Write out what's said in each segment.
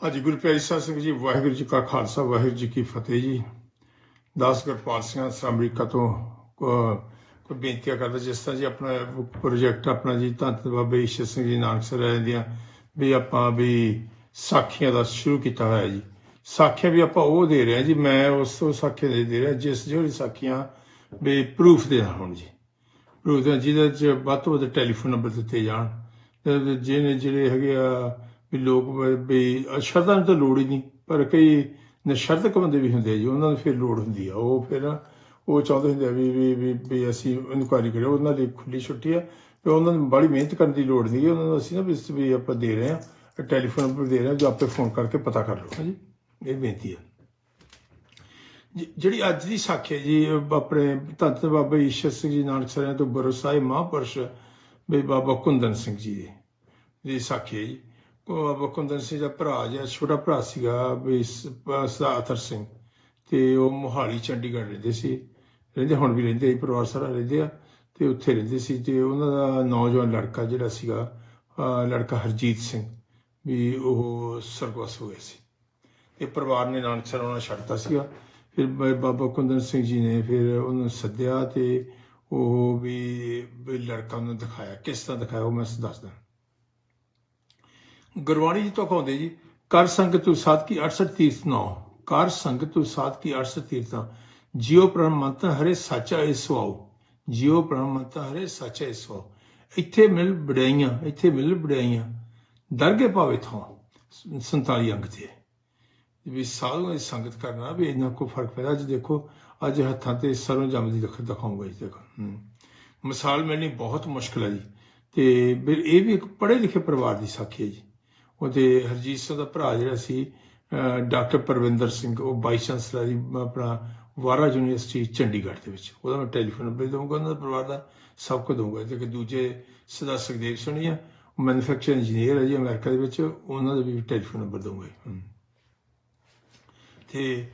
ਹਾਂਜੀ, ਗੁਰੂ ਪਿਆਰੀ ਸਾਹਿਬ ਸਿੰਘ ਜੀ, ਵਾਹਿਗੁਰੂ ਜੀ ਕਾ ਖਾਲਸਾ, ਵਾਹਿਗੁਰੂ ਜੀ ਕੀ ਫਤਿਹ ਜੀ। ਦਾਸ ਗੁਰਪਾਲ ਸਿੰਘ ਅਮਰੀਕਾ ਤੋਂ ਕੋਈ ਬੇਨਤੀਆਂ ਕਰਦਾ, ਜਿਸ ਤਰ੍ਹਾਂ ਜੀ ਆਪਣਾ ਪ੍ਰੋਜੈਕਟ ਆਪਣਾ ਜੀ ਧੰਨ ਬਾਬੇ ਈਸ਼ਰ ਸਿੰਘ ਜੀ ਨਾਨਕ ਸਰ ਦੀਆਂ, ਵੀ ਆਪਾਂ ਵੀ ਸਾਖੀਆਂ ਦਾ ਸ਼ੁਰੂ ਕੀਤਾ ਹੋਇਆ ਜੀ। ਸਾਖੀਆਂ ਵੀ ਆਪਾਂ ਉਹ ਦੇ ਰਹੇ ਹਾਂ ਜੀ, ਮੈਂ ਉਸ ਤੋਂ ਸਾਖੀਆਂ ਦੇ ਦੇ ਰਿਹਾ, ਜਿਸ ਜਿਹੜੀ ਸਾਖੀਆਂ ਵੀ ਪ੍ਰੂਫ ਦੇ ਨਾਲ ਹੋਣ ਜੀ। ਪ੍ਰੂਫ ਦੇ ਜਿਹਦੇ ਚ ਵੱਧ ਤੋਂ ਵੱਧ ਟੈਲੀਫੋਨ ਨੰਬਰ ਦਿੱਤੇ ਜਾਣ ਜਿਹਨੇ ਜਿਹੜੇ ਹੈਗੇ ਆ ਵੀ ਲੋਕ ਵੀ ਸ਼ਰਤਾਂ ਨੂੰ ਤਾਂ ਲੋੜ ਹੀ ਨਹੀਂ ਪਰ ਕਈ ਨਸ਼ਰਤਕ ਬੰਦੇ ਵੀ ਹੁੰਦੇ ਆ ਜੀ ਉਹਨਾਂ ਨੂੰ ਫਿਰ ਲੋੜ ਹੁੰਦੀ ਆ। ਉਹ ਫਿਰ ਉਹ ਚਾਹੁੰਦੇ ਹੁੰਦੇ ਆ ਵੀ ਵੀ ਵੀ, ਅਸੀਂ ਇਨਕੁਆਇਰੀ ਕਰੀਏ ਉਹਨਾਂ ਲਈ ਖੁੱਲੀ ਛੁੱਟੀ ਆ ਤੇ ਉਹਨਾਂ ਨੂੰ ਬੜੀ ਮਿਹਨਤ ਕਰਨ ਦੀ ਲੋੜ ਨਹੀਂ ਉਹਨਾਂ ਨੂੰ ਅਸੀਂ ਨਾ ਵੀ ਵੀ ਆਪਾਂ ਦੇ ਰਹੇ ਆ ਟੈਲੀਫੋਨ ਨੰਬਰ ਦੇ ਰਹੇ ਆ ਜੋ ਆਪੇ ਫੋਨ ਕਰਕੇ ਪਤਾ ਕਰ ਲਓ। ਹਾਂਜੀ। ਇਹ ਬੇਨਤੀ ਜਿ- ਜਿਹੜੀ ਅੱਜ ਦੀ ਸਾਖੀ ਹੈ ਜੀ ਆਪਣੇ ਧੰਨ ਬਾਬਾ ਈਸ਼ਰ ਸਿੰਘ ਜੀ ਨਾਨਕ ਸਰਾਂ ਤੋਂ ਬਰਸਾਏ ਮਹਾਂਪੁਰਸ਼ ਵੀ ਬਾਬਾ ਕੁੰਦਨ ਸਿੰਘ ਜੀ ਦੀ ਦੀ ਸਾਖੀ ਹੈ ਜੀ। ਉਹ ਬਾਬਾ ਕੁੰਦਨ ਸਿੰਘ ਦਾ ਭਰਾ ਜਿਹੜਾ ਛੋਟਾ ਭਰਾ ਸੀਗਾ ਵੀ ਸਦਾਤਰ ਸਿੰਘ। ਤੇ ਉਹ ਮੋਹਾਲੀ, ਚੰਡੀਗੜ੍ਹ ਰਹਿੰਦੇ ਸੀ। ਰਹਿੰਦੇ, ਹੁਣ ਵੀ ਰਹਿੰਦੇ ਆ ਪਰਿਵਾਰ ਸਾਰਾ ਰਹਿੰਦੇ ਆ। ਤੇ ਉੱਥੇ ਰਹਿੰਦੇ ਸੀ ਤੇ ਉਹਨਾਂ ਦਾ ਨੌਜਵਾਨ ਲੜਕਾ ਜਿਹੜਾ ਸੀਗਾ ਲੜਕਾ ਹਰਜੀਤ ਸਿੰਘ, ਵੀ ਉਹ ਸਰਗਵਾਸ ਹੋ ਗਿਆ ਸੀ। ਇਹ ਪਰਿਵਾਰ ਨੇ ਨਾਨਕ ਸਰ ਉਹਨਾਂ ਛੱਡਤਾ ਸੀਗਾ। ਫਿਰ ਬ- ਬਾਬਾ ਕੁੰਦਨ ਸਿੰਘ ਜੀ ਨੇ ਫਿਰ ਉਹਨੂੰ ਸੱਦਿਆ ਤੇ ਉਹ ਵੀ ਵੀ ਲੜਕਾ ਨੂੰ ਦਿਖਾਇਆ। ਕਿਸ ਤਰ੍ਹਾਂ ਦਿਖਾਇਆ ਉਹ ਮੈਂ ਦੱਸਦਾ। ਗੁਰਬਾਣੀ ਜੀ ਤੋਂ ਕਹਾਉਂਦੇ ਜੀ, ਕਰ ਸੰਗਤ ਤੂੰ ਸਾਧ ਕੀ 68 ਤੀਰਥ ਨੌ, ਕਰ ਸੰਗ ਤੂੰ ਸਾਧ ਕੀ 68 ਤੀਰਥਾਂ ਜਿਉ ਪ੍ਰਮੰਤ ਹਰੇ ਸੱਚਾ ਏ ਸੁਆਉ ਜਿਉ ਪ੍ਰਮੰਤ ਹਰੇ ਸੱਚਾ ਏ ਸੁਆਉ ਇੱਥੇ ਮਿਲ ਬੜਾਈਆਂ ਇੱਥੇ ਮਿਲ ਬੜਾਈਆਂ ਦਰਗੇ ਭਾਵੇਂ ਥਾਂ 47 ਅੰਗ ਤੇ ਵੀ ਸਾਧੂਆਂ ਦੀ ਸੰਗਤ ਕਰਨਾ ਵੀ ਇੰਨਾ ਕੋ ਫ਼ਰਕ ਪੈਦਾ, ਅੱਜ ਦੇਖੋ, ਅੱਜ ਹੱਥਾਂ ਤੇ ਸਰੋਂ ਜੰਮ ਦੀ ਦਿਖ ਦਿਖਾਉਂਗਾ ਜੀ ਦੇਖੋ। ਮਿਸਾਲ ਮਿਲਣੀ ਬਹੁਤ ਮੁਸ਼ਕਲ ਹੈ ਜੀ, ਤੇ ਫਿਰ ਇਹ ਵੀ ਇੱਕ ਪੜ੍ਹੇ ਲਿਖੇ ਪਰਿਵਾਰ ਦੀ ਸਾਖੀ ਹੈ ਜੀ। ਉਹਦੇ ਹਰਜੀਤ ਸਿੰਘ ਦਾ ਭਰਾ ਜਿਹੜਾ ਸੀ ਡਾਕਟਰ ਪਰਵਿੰਦਰ ਸਿੰਘ, ਉਹ ਵਾਈਸ ਚਾਂਸਲਰ ਦੀ ਆਪਣਾ ਵਾਰਾ ਯੂਨੀਵਰਸਿਟੀ ਚੰਡੀਗੜ੍ਹ ਦੇ ਵਿੱਚ। ਉਹਦਾ ਮੈਂ ਟੈਲੀਫੋਨ ਨੰਬਰ ਦਊਂਗਾ, ਉਹਨਾਂ ਦੇ ਪਰਿਵਾਰ ਦਾ ਸਭ ਕੁਝ ਦਊਂਗਾ। ਤੇ ਕਿ ਦੂਜੇ ਸਦਾ ਸੁਖਦੇਵ ਸੁਣੀ ਆ ਮੈਨੂਫੈਕਚਰ ਇੰਜੀਨੀਅਰ ਹੈ ਜੀ ਅਮਰੀਕਾ ਦੇ ਵਿੱਚ, ਉਹਨਾਂ ਦਾ ਵੀ ਟੈਲੀਫੋਨ ਨੰਬਰ ਦਊਂਗਾ ਤੇ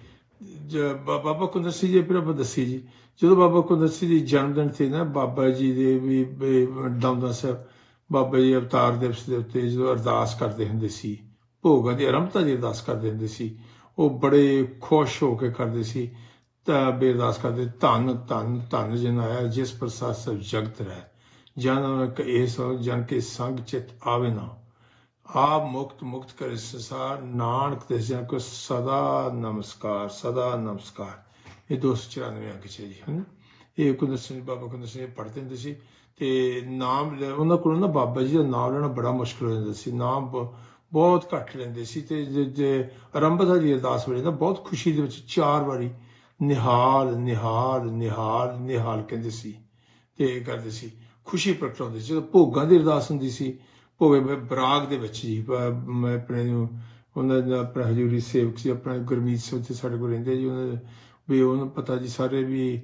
ਬਾਬਾ ਕੁੰਦਰ ਸਿੰਘ ਜੀ, ਫਿਰ ਆਪਾਂ ਦੱਸੀ ਜੀ। ਜਦੋਂ ਬਾਬਾ ਕੁੰਦਰ ਸਿੰਘ ਜੀ ਜਨਮ ਦਿਨ ਤੇ ਨਾ, ਬਾਬਾ ਜੀ ਦੇ ਵੀ ਵੀ, ਦਮਦਮਾ ਸਾਹਿਬ ਬਾਬਾ ਜੀ ਅਵਤਾਰ ਦਿਵਸ ਦੇ ਉੱਤੇ ਜਦੋਂ ਅਰਦਾਸ ਕਰਦੇ ਹੁੰਦੇ ਸੀ, ਭੋਗਾਂ ਦੀ ਆਰੰਭਤਾ ਦੀ ਅਰਦਾਸ ਕਰਦੇ ਹੁੰਦੇ ਸੀ, ਉਹ ਬੜੇ ਖੁਸ਼ ਹੋ ਕੇ ਕਰਦੇ ਸੀ, ਤਾਂ ਬੇਅਰਦਾਸ ਕਰਦੇ, ਧੰਨ ਧੰਨ ਧੰਨ ਜਨ ਆਇਆ ਜਿਸ ਪ੍ਰਸਾਦ ਸਭ ਜਗਤ ਰਹਿ, ਜਨ ਕ ਇਸ ਜਨ ਕੇ ਸੰਗ ਚਿਤ ਆਵੇ ਨਾ। ਆਪ ਮੁਕਤ ਮੁਕਤ ਕਰੇ ਸੰਸਾਰ, ਨਾਨਕ ਤੇ ਜਨ ਕੋ ਸਦਾ ਨਮਸਕਾਰ ਸਦਾ ਨਮਸਕਾਰ। ਇਹ 294 ਅੰਕ ਚ ਹੈ ਜੀ, ਹਨ? ਇਹ ਕੁੰਦਰ ਸਿੰਘ ਬਾਬਾ ਕੁੰਦਰ ਸਿੰਘ ਪੜ੍ਹਦੇ ਹੁੰਦੇ ਸੀ। ਤੇ ਨਾਮ ਉਹਨਾਂ ਕੋਲ ਨਾ ਬਾਬਾ ਜੀ ਦਾ ਨਾਮ ਲੈਣਾ ਬੜਾ ਮੁਸ਼ਕਲ ਹੋ ਜਾਂਦਾ ਸੀ। ਨਾਮ ਬਹੁਤ ਘੱਟ ਲੈਂਦੇ ਸੀ ਤੇ ਜੇ- ਆਰੰਭਤਾ ਦੀ ਅਰਦਾਸ ਵੇਲੇ ਨਾ ਬਹੁਤ ਖੁਸ਼ੀ ਦੇ ਵਿੱਚ ਚਾਰ ਵਾਰੀ ਨਿਹਾਲ ਨਿਹਾਲ ਨਿਹਾਲ ਨਿਹਾਲ ਕਹਿੰਦੇ ਸੀ ਤੇ ਕਰਦੇ ਸੀ। ਖੁਸ਼ੀ ਪ੍ਰਗਟਾਉਂਦੇ ਸੀ। ਜਦੋਂ ਭੋਗਾਂ ਦੀ ਅਰਦਾਸ ਹੁੰਦੀ ਸੀ, ਭੋਗੇ ਬਰਾਗ ਦੇ ਵਿੱਚ ਜੀ ਮੈਂ ਆਪਣੇ ਉਹਨਾਂ ਦਾ ਆਪਣਾ ਹਜ਼ੂਰੀ ਸੇਵਕ ਸੀ, ਆਪਣਾ ਗੁਰਮੀਤ ਸਿੰਘ ਤੇ ਸਾਡੇ ਕੋਲ ਰਹਿੰਦੇ ਜੀ, ਉਹਨਾਂ ਦੇ, ਵੀ ਉਹਨੂੰ ਪਤਾ ਜੀ ਸਾਰੇ ਵੀ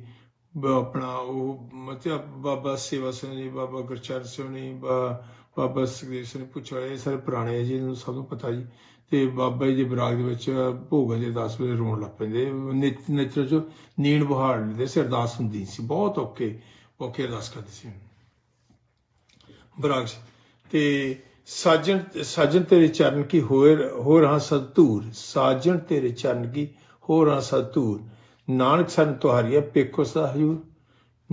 ਆਪਣਾ ਉਹ ਮਤਲਬ ਬਾਬਾ ਸੇਵਾ ਸਿੰਘ ਜੀ, ਬਾਬਾ ਗੁਰਚਰਨ ਸਿੰਘ ਜੀ ਬਾਬਾ ਸੁਖਦੇਵ ਸਿੰਘ ਪੁੱਛ ਵਾਲੇ ਇਹ ਸਾਰੇ ਪੁਰਾਣੇ ਜੀ ਨੂੰ ਸਭ ਨੂੰ ਪਤਾ ਜੀ। ਤੇ ਬਾਬਾ ਜੀ ਦੇ ਬਰਾਗ ਦੇ ਵਿੱਚ ਭੋਗਾਂ ਦੀ ਅਰਦਾਸ ਵੇਲੇ ਰੋਣ ਲੱਗ ਪੈਂਦੇ। ਨੇਤਰ ਚ ਨੀਂਦ ਬਹਾੜ ਲੈਂਦੇ ਸੀ ਅਰਦਾਸ ਹੁੰਦੀ ਸੀ। ਬਹੁਤ ਔਕੇ ਔਕੇ ਅਰਦਾਸ ਕਰਦੇ ਸੀ। ਬਰਾਗ ਤੇ ਸਾਜਣ ਸਾਜਣ ਤੇਰੇ ਚਰਨ ਕੀ ਹੋਰ ਹਾਂ ਰਹਾ ਸਤੂਰ ਸਾਜਣ ਤੇਰੇ ਚਰਨ ਕੀ ਹੋ ਰਹਾ ਸਤੂਰ ਨਾਨਕ ਸਰਨ ਤੁਹਾਰੀਆ ਪੇਖੋ ਸਦਾ ਹਜੂਰ।